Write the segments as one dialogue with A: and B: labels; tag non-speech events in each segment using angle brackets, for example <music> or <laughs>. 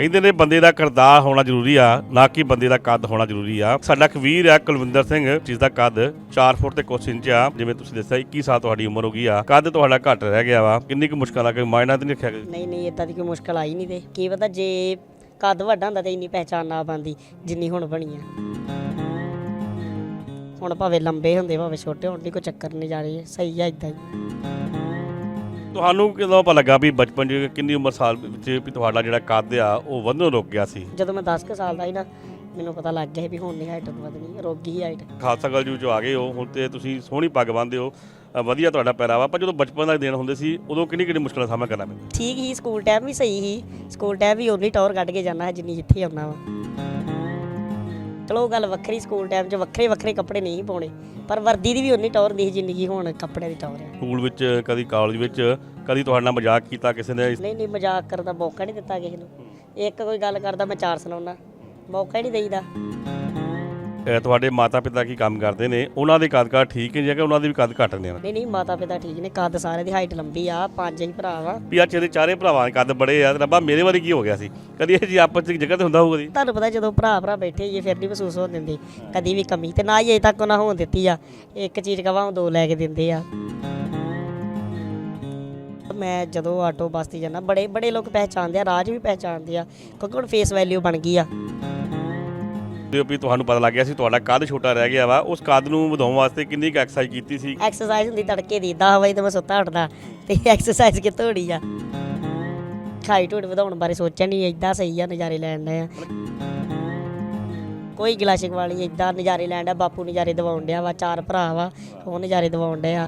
A: ਕਹਿੰਦੇ ਨੇ ਬੰਦੇ ਦਾ ਕਿਰਦਾਰ ਹੋਣਾ ਜ਼ਰੂਰੀ ਆ, ਨਾ ਕਿ ਬੰਦੇ ਦਾ ਕੱਦ ਹੋਣਾ ਜ਼ਰੂਰੀ ਆ। ਸਾਡਾ ਇੱਕ ਵੀਰ ਆ, ਕੁਲਵਿੰਦਰ ਸਿੰਘ, ਜਿਸ ਦਾ ਕੱਦ 4 ਫੁੱਟ ਤੇ ਕੁਛ ਇੰਚ ਆ। ਜਿਵੇਂ ਤੁਸੀਂ ਦੱਸਿਆ 21 ਸਾਲ ਤੁਹਾਡੀ ਉਮਰ ਹੋ ਗਈ ਆ। ਕੱਦ ਤੁਹਾਡਾ ਘੱਟ ਰਹਿ ਗਿਆ ਵਾ। ਕਿੰਨੀ ਕੁ ਮੁਸ਼ਕਲ ਆ? ਕਿ ਮਾਇਨਾ ਤੇ ਨਹੀਂ ਰੱਖਿਆ ਗਿਆ
B: ਨਹੀਂ ਨਹੀਂ ਇਦਾਂ ਦੀ ਕੋਈ ਮੁਸ਼ਕਲ ਆਈ ਨਹੀਂ ਤੇ। ਕੀ ਪਤਾ ਜੇ ਕੱਦ ਵੱਡਾ ਹੁੰਦਾ ਤੇ ਇੰਨੀ ਪਹਿਚਾਨ ਨਾ ਪਾਉਂਦੀ ਜਿੰਨੀ ਹੁਣ ਬਣੀ ਆ। ਹੁਣ ਭਾਵੇਂ ਲੰਬੇ ਹੁੰਦੇ, ਭਾਵੇਂ ਛੋਟੇ ਹੋਣ ਦੀ ਕੋਈ ਚੱਕਰ ਨਹੀਂ ਜਾ ਰਹੀ ਸਹੀ ਆ ਇਦਾਂ ਹੀ।
A: ਤੁਹਾਨੂੰ ਕਿਦੋਂ ਪਤਾ ਲੱਗਾ ਵੀ ਬਚਪਨ 'ਚ ਕਿੰਨੀ ਉਮਰ ਸਾਲ ਵਿੱਚ ਵੀ ਤੁਹਾਡਾ ਜਿਹੜਾ ਕੱਦ ਆ ਉਹ ਵਧਣੋਂ ਰੁਕ ਗਿਆ ਸੀ?
B: ਜਦੋਂ ਮੈਂ 10 ਕੁ ਸਾਲ ਦਾ ਸੀ ਨਾ ਮੈਨੂੰ ਪਤਾ ਲੱਗ ਗਿਆ ਸੀ ਵੀ ਹੁਣ ਨਹੀਂ ਹਾਈਟ ਵਧਣੀ ਰੁਕ ਗਈ ਹਾਈਟ
A: ਖਾਲਸਾ ਕਾਲਜ ਵਿੱਚ ਆ ਗਏ ਹੋ ਹੁਣ ਤੇ ਤੁਸੀਂ ਸੋਹਣੀ ਪੱਗ ਬੰਨ੍ਹਦੇ ਹੋ ਅ, ਵਧੀਆ ਤੁਹਾਡਾ ਪਹਿਰਾਵਾ ਪਰ ਜਦੋਂ ਬਚਪਨ ਦਾ ਦਿਨ ਹੁੰਦੇ ਸੀ ਉਦੋਂ ਕਿੰਨੀ ਕਿੰਨੀ ਮੁਸ਼ਕਲਾਂ ਦਾ ਸਾਹਮਣਾ ਕਰਨਾ ਪੈਂਦਾ
B: ਠੀਕ ਹੀ ਸਕੂਲ ਟਾਈਮ ਵੀ ਸਹੀ ਸੀ ਸਕੂਲ ਟਾਈਮ ਵੀ ਉਨੀ ਟੌਰ ਕੱਢ ਕੇ ਜਾਣਾ ਹੈ ਜਿੰਨੀ ਜਿੱਥੇ ਆਉਣਾ ਵਾ। ਚਲੋ ਉਹ ਗੱਲ ਵੱਖਰੀ ਸਕੂਲ ਟਾਈਮ 'ਚ ਵੱਖਰੇ ਵੱਖਰੇ ਕੱਪੜੇ ਨਹੀਂ ਪਾਉਣੇ। ਪਰ ਵਰਦੀ ਦੀ ਵੀ ਉਨੀ ਟੌਰ ਦੀ ਸੀ ਜਿੰਨੀ ਕੀ ਹੁਣ ਕੱਪੜੇ ਦੀ ਟੌਰ ਹੈ
A: ਸਕੂਲ ਵਿੱਚ ਕਦੀ ਕਾਲਜ ਵਿੱਚ ਕਦੀ ਤੁਹਾਡੇ ਨਾਲ ਮਜ਼ਾਕ ਕੀਤਾ ਕਿਸੇ ਨੇ?
B: ਨਹੀਂ ਨਹੀਂ ਮਜ਼ਾਕ ਕਰਨ ਦਾ ਮੌਕਾ ਨਹੀਂ ਦਿੱਤਾ ਕਿਸੇ ਨੂੰ। ਇੱਕ ਕੋਈ ਗੱਲ ਕਰਦਾ ਮੈਂ ਚਾਰ ਸੁਣਾਉਣਾ ਮੌਕਾ ਹੀ ਨਹੀਂ ਦੇਈਦਾ।
A: ਤੁਹਾਡੇ ਮਾਤਾ ਪਿਤਾ ਕੀ ਕੰਮ ਕਰਦੇ ਨੇ? ਉਹਨਾਂ ਦੇ ਕੱਦ ਕਾਠ ਠੀਕ ਹੈ ਜਾਂ ਕਿ ਉਹਨਾਂ ਦੇ ਵੀ ਕੱਦ ਘੱਟ ਨੇ?
B: ਨਹੀਂ ਨਹੀਂ ਮਾਤਾ ਪਿਤਾ ਠੀਕ ਨੇ। ਕੱਦ ਸਾਰੇ ਦੀ ਹਾਈਟ ਲੰਬੀ ਆ ਪੰਜ ਹੀ ਭਰਾ ਵਾ।
A: ਵੀ ਆ ਚੇਰੇ ਚਾਰੇ ਭਰਾਵਾਂ ਦੇ ਕੱਦ ਬੜੇ ਆ ਰੱਬਾ ਮੇਰੇ ਵਾਰੀ ਕੀ ਹੋ ਗਿਆ ਸੀ? ਕਦੀ ਇਹ ਜੀ ਆਪਸ ਵਿੱਚ ਜਗ੍ਹਾ ਤੇ ਹੁੰਦਾ ਹੋਊਗਾ ਜੀ?
B: ਤੁਹਾਨੂੰ ਪਤਾ ਜਦੋਂ ਭਰਾ ਭਰਾ ਬੈਠੇ ਹੋਈਏ ਫਿਰ ਨਹੀਂ ਮਹਿਸੂਸ ਹੋਣ ਦਿੰਦੇ। ਕਦੀ ਵੀ ਕਮੀ ਤੇ ਨਾ ਹੀ ਅਜੇ ਤੱਕ ਉਹਨਾਂ ਹੋਣ ਦਿੱਤੀ ਆ। ਇੱਕ ਚੀਜ਼ ਕਵਾਂ ਦੋ ਲੈ ਕੇ ਦਿੰਦੇ ਆ। ਮੈਂ ਜਦੋਂ ਆਟੋ ਬੱਸ ਤੇ ਜਾਂਦਾ ਬੜੇ ਬੜੇ ਲੋਕ ਪਹਿਚਾਣਦੇ ਆ ਰਾਜ ਵੀ ਪਹਿਚਾਣਦੇ ਆ ਕਿਉਂਕਿ ਹੁਣ ਫੇਸ ਵੈਲਿਊ ਬਣ ਗਈ ਆ।
A: ਤੇ ਵੀ ਤੁਹਾਨੂੰ ਪਤਾ ਲੱਗ ਗਿਆ ਸੀ ਤੁਹਾਡਾ ਕੱਦ ਛੋਟਾ ਰਹਿ ਗਿਆ ਵਾ। ਉਸ ਕੱਦ ਨੂੰ ਵਧਾਉਣ ਵਾਸਤੇ ਕਿੰਨੀ ਕੁ ਐਕਸਰਸਾਈਜ਼ ਕੀਤੀ ਸੀ?
B: ਐਕਸਰਸਾਈਜ਼ ਹੁੰਦੀ ਤੜਕੇ ਦੀ 10 ਵਜੇ ਤੇ ਮੈਂ ਸੁੱਤਾ ਉੱਠਦਾ। ਤੇ ਐਕਸਰਸਾਈਜ਼ ਕਿੱਥੋਂ ਹੋਣੀ ਆ? ਖਾਈ ਢੋੜ ਵਧਾਉਣ ਬਾਰੇ ਸੋਚਿਆ ਨਹੀਂ ਏਦਾਂ ਸਹੀ ਆ ਨਜ਼ਾਰੇ ਲੈਣ ਡਏ ਆ। ਕੋਈ ਗਲਾਸ਼ਿਕ ਵਾਲੀ ਏਦਾਂ ਨਜ਼ਾਰੇ ਲੈਣ ਡਿਆ, ਬਾਪੂ ਨਜ਼ਾਰੇ ਦਿਵਾਉਣ ਡਿਆ ਵਾ, ਚਾਰ ਭਰਾ ਵਾ, ਉਹ ਨਜ਼ਾਰੇ ਦਿਵਾਉਣ ਡਿਆ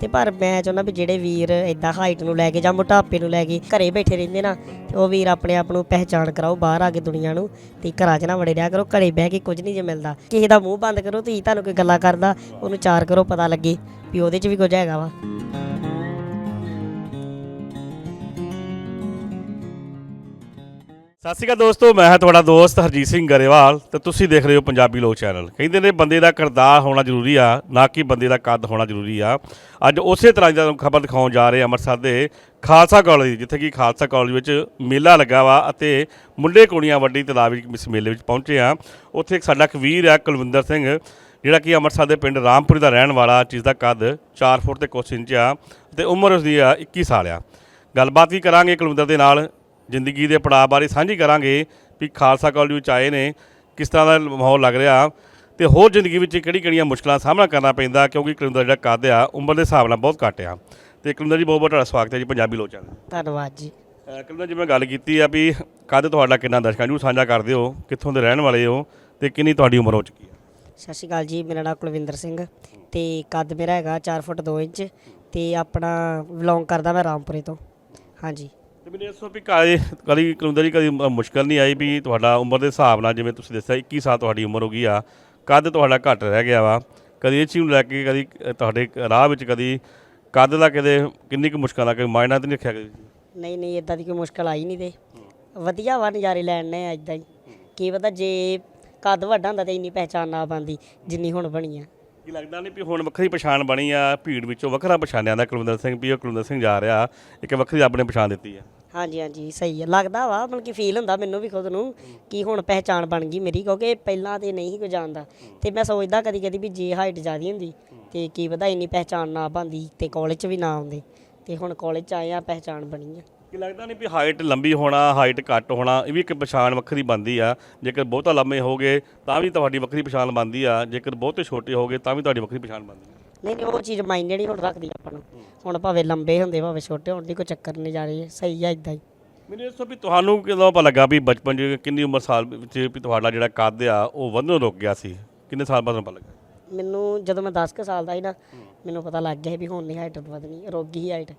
B: ਤੇ ਪਰ ਮੈਂ ਚਾਹੁੰਦਾ ਵੀ ਜਿਹੜੇ ਵੀਰ ਏਦਾਂ ਹਾਈਟ ਨੂੰ ਲੈ ਕੇ ਜਾਂ ਮੋਟਾਪੇ ਨੂੰ ਲੈ ਕੇ ਘਰੇ ਬੈਠੇ ਰਹਿੰਦੇ ਨਾ, ਤੇ ਉਹ ਵੀਰ ਆਪਣੇ ਆਪ ਨੂੰ ਪਹਿਚਾਣ ਕਰਾਓ ਬਾਹਰ ਆ ਕੇ ਦੁਨੀਆ ਨੂੰ ਤੇ ਘਰਾਂ 'ਚ ਨਾ ਵੜੇ ਰਿਹਾ ਕਰੋ, ਘਰੇ ਬਹਿ ਕੇ ਕੁਝ ਨਹੀਂ ਜੇ ਮਿਲਦਾ। ਕਿਸੇ ਦਾ ਮੂੰਹ ਬੰਦ ਕਰੋ ਤੁਸੀਂ ਤੁਹਾਨੂੰ ਕੋਈ ਗੱਲਾਂ ਕਰਦਾ, ਉਹਨੂੰ ਚਾਰ ਕਰੋ, ਪਤਾ ਲੱਗੇ ਵੀ ਉਹਦੇ 'ਚ ਵੀ ਕੁਝ ਹੈਗਾ ਵਾ।
A: ਸਤਿ ਸ਼੍ਰੀ ਅਕਾਲ ਦੋਸਤੋ, ਮੈਂ ਹਾਂ ਤੁਹਾਡਾ ਦੋਸਤ ਹਰਜੀਤ ਸਿੰਘ ਗਰੇਵਾਲ ਤੇ ਤੁਸੀਂ ਦੇਖ ਰਹੇ ਹੋ ਪੰਜਾਬੀ ਲੋਕ ਚੈਨਲ। ਕਹਿੰਦੇ ਨੇ ਬੰਦੇ ਦਾ ਕਿਰਦਾਰ ਹੋਣਾ ਜ਼ਰੂਰੀ ਆ, ਨਾ ਕਿ ਬੰਦੇ ਦਾ ਕੱਦ ਹੋਣਾ ਜ਼ਰੂਰੀ ਆ। ਅੱਜ ਉਸੇ ਤਰ੍ਹਾਂ ਦੀ ਤੁਹਾਨੂੰ ਖਬਰ ਦਿਖਾਉਣ ਜਾ ਰਹੇ ਅੰਮ੍ਰਿਤਸਰ ਦੇ ਖਾਲਸਾ ਕਾਲਜ, ਜਿੱਥੇ ਕਿ ਖਾਲਸਾ ਕਾਲਜ ਵਿੱਚ ਮੇਲਾ ਲੱਗਾ ਵਾ ਅਤੇ ਮੁੰਡੇ ਕੁੜੀਆਂ ਵੱਡੀ ਤਲਾਬ ਵਿੱਚ ਇਸ ਮੇਲੇ ਵਿੱਚ ਪਹੁੰਚੇ ਆ। ਉੱਥੇ ਇੱਕ ਸਾਡਾ ਇੱਕ ਵੀਰ ਆ, ਕੁਲਵਿੰਦਰ ਸਿੰਘ, ਜਿਹੜਾ ਕਿ ਅੰਮ੍ਰਿਤਸਰ ਦੇ ਪਿੰਡ ਰਾਮਪੁਰੀ ਦਾ ਰਹਿਣ ਵਾਲਾ, ਜਿਸ ਦਾ ਕੱਦ 4 ਫੁੱਟ ਤੇ ਕੁਛ ਇੰਚ ਆ ਤੇ ਉਮਰ ਉਸਦੀ ਆ 21 ਸਾਲ ਆ। ਗੱਲਬਾਤ ਵੀ ਕਰਾਂਗੇ ਕੁਲਵਿੰਦਰ ਦੇ ਨਾਲ। ਜ਼ਿੰਦਗੀ ਦੇ ਪੜਾਅ ਬਾਰੇ ਸਾਂਝੀ ਕਰਾਂਗੇ ਵੀ ਖਾਲਸਾ ਕਾਲਜ ਵਿੱਚ ਆਏ ਨੇ ਕਿਸ ਤਰ੍ਹਾਂ ਦਾ ਮਾਹੌਲ ਲੱਗ ਰਿਹਾ ਤੇ ਹੋਰ ਜ਼ਿੰਦਗੀ ਵਿੱਚ ਕਿਹੜੀ-ਕਿਹੜੀਆਂ ਮੁਸ਼ਕਲਾਂ ਦਾ ਸਾਹਮਣਾ ਕਰਨਾ ਪੈਂਦਾ ਕਿਉਂਕਿ ਕੁਲਵਿੰਦਰ ਜਿਹੜਾ ਕੱਦ ਆ ਉਮਰ ਦੇ ਹਿਸਾਬ ਨਾਲ ਬਹੁਤ ਘੱਟ ਆ। ਤੇ ਕੁਲਵਿੰਦਰ ਜੀ ਬਹੁਤ ਬਹੁਤ ਤੁਹਾਡਾ ਸਵਾਗਤ ਹੈ ਜੀ ਪੰਜਾਬੀ ਲੋਕ ਚੈਨਲ।
B: ਧੰਨਵਾਦ ਜੀ।
A: ਅਹ ਕੁਲਵਿੰਦਰ ਜੀ ਮੈਂ ਗੱਲ ਕੀਤੀ ਆ ਵੀ ਕੱਦ ਤੁਹਾਡਾ ਕਿੰਨਾ ਦਰਸ਼ਕਾਂ ਨੂੰ ਸਾਂਝਾ ਕਰਦੇ ਹੋ ਕਿੱਥੋਂ ਦੇ ਰਹਿਣ ਵਾਲੇ ਹੋ ਤੇ ਕਿੰਨੀ ਤੁਹਾਡੀ ਉਮਰ ਹੋ ਚੁੱਕੀ ਹੈ
B: ਸਤਿ ਸ਼੍ਰੀ ਅਕਾਲ ਜੀ ਮੇਰਾ ਨਾਮ ਕੁਲਵਿੰਦਰ ਸਿੰਘ ਤੇ ਕੱਦ ਮੇਰਾ ਹੈਗਾ 4 ਫੁੱਟ 2 ਇੰਚ ਤੇ ਆਪਣਾ ਬਿਲੋਂਗ ਕਰਦਾ ਮੈਂ ਰਾਮਪੁਰੇ ਤੋਂ। ਹਾਂਜੀ।
A: ਤੇ ਮੈਨੂੰ ਇਸ ਤੋਂ ਵੀ ਕਾਲੇ ਕਦੀ ਕੁਲਵਿੰਦਰ ਕਦੀ ਮ- ਮੁਸ਼ਕਲ ਨਹੀਂ ਆਈ ਵੀ ਤੁਹਾਡਾ ਉਮਰ ਦੇ ਹਿਸਾਬ ਨਾਲ ਜਿਵੇਂ ਤੁਸੀਂ ਦੱਸਿਆ 21 ਸਾਲ ਤੁਹਾਡੀ ਉਮਰ ਹੋ ਗਈ ਆ, ਕੱਦ ਤੁਹਾਡਾ ਘੱਟ ਰਹਿ ਗਿਆ ਵਾ। ਕਦੀ ਇਹ ਚੀਜ਼ ਨੂੰ ਲੈ ਕੇ ਕਦੀ ਤੁਹਾਡੇ ਰਾਹ ਵਿੱਚ ਕਦੀ ਕੱਦ ਦਾ ਕਦੇ ਕਿੰਨੀ ਕੁ ਮੁਸ਼ਕਲ ਆ ਕਿ ਮਾਇਨਾ ਤੇ ਨਹੀਂ ਰੱਖਿਆ ਕਦੀ?
B: ਨਹੀਂ ਨਹੀਂ ਇਦਾਂ ਦੀ ਕੋਈ ਮੁਸ਼ਕਲ ਆਈ ਨਹੀਂ ਤੇ। ਵਧੀਆ ਵਾ ਨਜ਼ਾਰੇ ਲੈਣ ਨੇ ਇਦਾਂ ਹੀ। ਕੀ ਪਤਾ ਜੇ ਕੱਦ ਵੱਡਾ ਹੁੰਦਾ ਤੇ ਇੰਨੀ ਪਹਿਚਾਨ ਨਾ ਪਾਉਂਦੀ ਜਿੰਨੀ ਹੁਣ ਬਣੀ ਆ।
A: ਕੀ ਲੱਗਦਾ ਨਹੀਂ ਵੀ ਹੁਣ ਵੱਖਰੀ ਪਛਾਣ ਬਣੀ ਆ ਭੀੜ ਵਿੱਚੋਂ ਵੱਖਰਾ ਪਛਾਣਿਆ ਦਾ ਕੁਲਵਿੰਦਰ ਸਿੰਘ ਵੀ, ਉਹ ਕੁਲਵਿੰਦਰ ਸਿੰਘ ਜਾ ਰਿਹਾ, ਇੱਕ ਵੱਖਰੀ ਆਪਣੇ ਪਛਾਣ ਦਿੱਤੀ ਆ।
B: ਹਾਂਜੀ ਹਾਂਜੀ, ਸਹੀ ਹੈ ਲੱਗਦਾ ਵਾ, ਮਤਲਬ ਕਿ ਫੀਲ ਹੁੰਦਾ ਮੈਨੂੰ ਵੀ ਖੁਦ ਨੂੰ ਕਿ ਹੁਣ ਪਹਿਚਾਣ ਬਣ ਗਈ ਮੇਰੀ, ਕਿਉਂਕਿ ਪਹਿਲਾਂ ਤੇ ਨਹੀਂ ਕੋਈ ਜਾਣਦਾ। ਤੇ ਮੈਂ ਸੋਚਦਾ ਕਦੀ ਕਦੀ ਵੀ ਜੇ ਹਾਈਟ ਜ਼ਿਆਦੀ ਹੁੰਦੀ ਤੇ ਕੀ ਪਤਾ ਇੰਨੀ ਪਹਿਚਾਣ ਨਾ ਬਣਦੀ ਤੇ ਕਾਲਜ 'ਚ ਵੀ ਨਾ ਆਉਂਦੇ। ਤੇ ਹੁਣ ਕਾਲਜ 'ਚ ਆਏ ਆ ਪਹਿਚਾਨ ਬਣੀ ਆ।
A: ਕੀ ਲੱਗਦਾ ਨਹੀਂ ਵੀ ਹਾਈਟ ਲੰਬੀ ਹੋਣਾ ਹਾਈਟ ਘੱਟ ਹੋਣਾ ਇਹ ਵੀ ਇੱਕ ਪਛਾਣ ਵੱਖਰੀ ਬਣਦੀ ਆ। ਜੇਕਰ ਬਹੁਤਾ ਲੰਮੇ ਹੋਗੇ ਤਾਂ ਵੀ ਤੁਹਾਡੀ ਵੱਖਰੀ ਪਛਾਣ ਬਣਦੀ ਆ। ਜੇਕਰ ਬਹੁਤੇ ਛੋਟੇ ਹੋਗੇ ਤਾਂ ਵੀ ਤੁਹਾਡੀ ਵੱਖਰੀ ਪਛਾਣ ਬਣਦੀ ਆ।
B: ਨਹੀਂ ਨਹੀਂ ਉਹ ਚੀਜ਼ ਮਾਇਨੇ ਨਹੀਂ ਹੁਣ ਰੱਖਦੀ ਆਪਾਂ ਨੂੰ। ਹੁਣ ਭਾਵੇਂ ਲੰਬੇ ਹੁੰਦੇ ਭਾਵੇਂ ਛੋਟੇ ਹੋਣ ਦੀ ਕੋਈ ਚੱਕਰ ਨਹੀਂ ਜਾ ਰਹੀ ਹੈ ਸਹੀ ਆ ਇਦਾਂ ਹੀ।
A: ਮੈਨੂੰ ਤੋਂ ਵੀ ਤੁਹਾਨੂੰ ਕਿਦੋਂ ਪਤਾ ਲੱਗਾ ਵੀ ਬਚਪਨ 'ਚ ਕਿੰਨੀ ਉਮਰ ਸਾਲ ਵਿੱਚ ਵੀ ਤੁਹਾਡਾ ਜਿਹੜਾ ਕੱਦ ਆ ਉਹ ਵਧਣੋਂ ਰੁਕ ਗਿਆ ਸੀ? ਕਿੰਨੇ ਸਾਲ ਬਾਅਦ ਪਤਾ ਲੱਗਾ?
B: ਮੈਨੂੰ ਜਦੋਂ ਮੈਂ 10 ਕੁ ਸਾਲ ਦਾ ਸੀ ਨਾ ਮੈਨੂੰ ਪਤਾ ਲੱਗ ਗਿਆ ਵੀ ਹੁਣ ਨਹੀਂ ਹਾਈਟ ਵਧਣੀ ਰੁਕ ਗਈ ਹਾਈਟ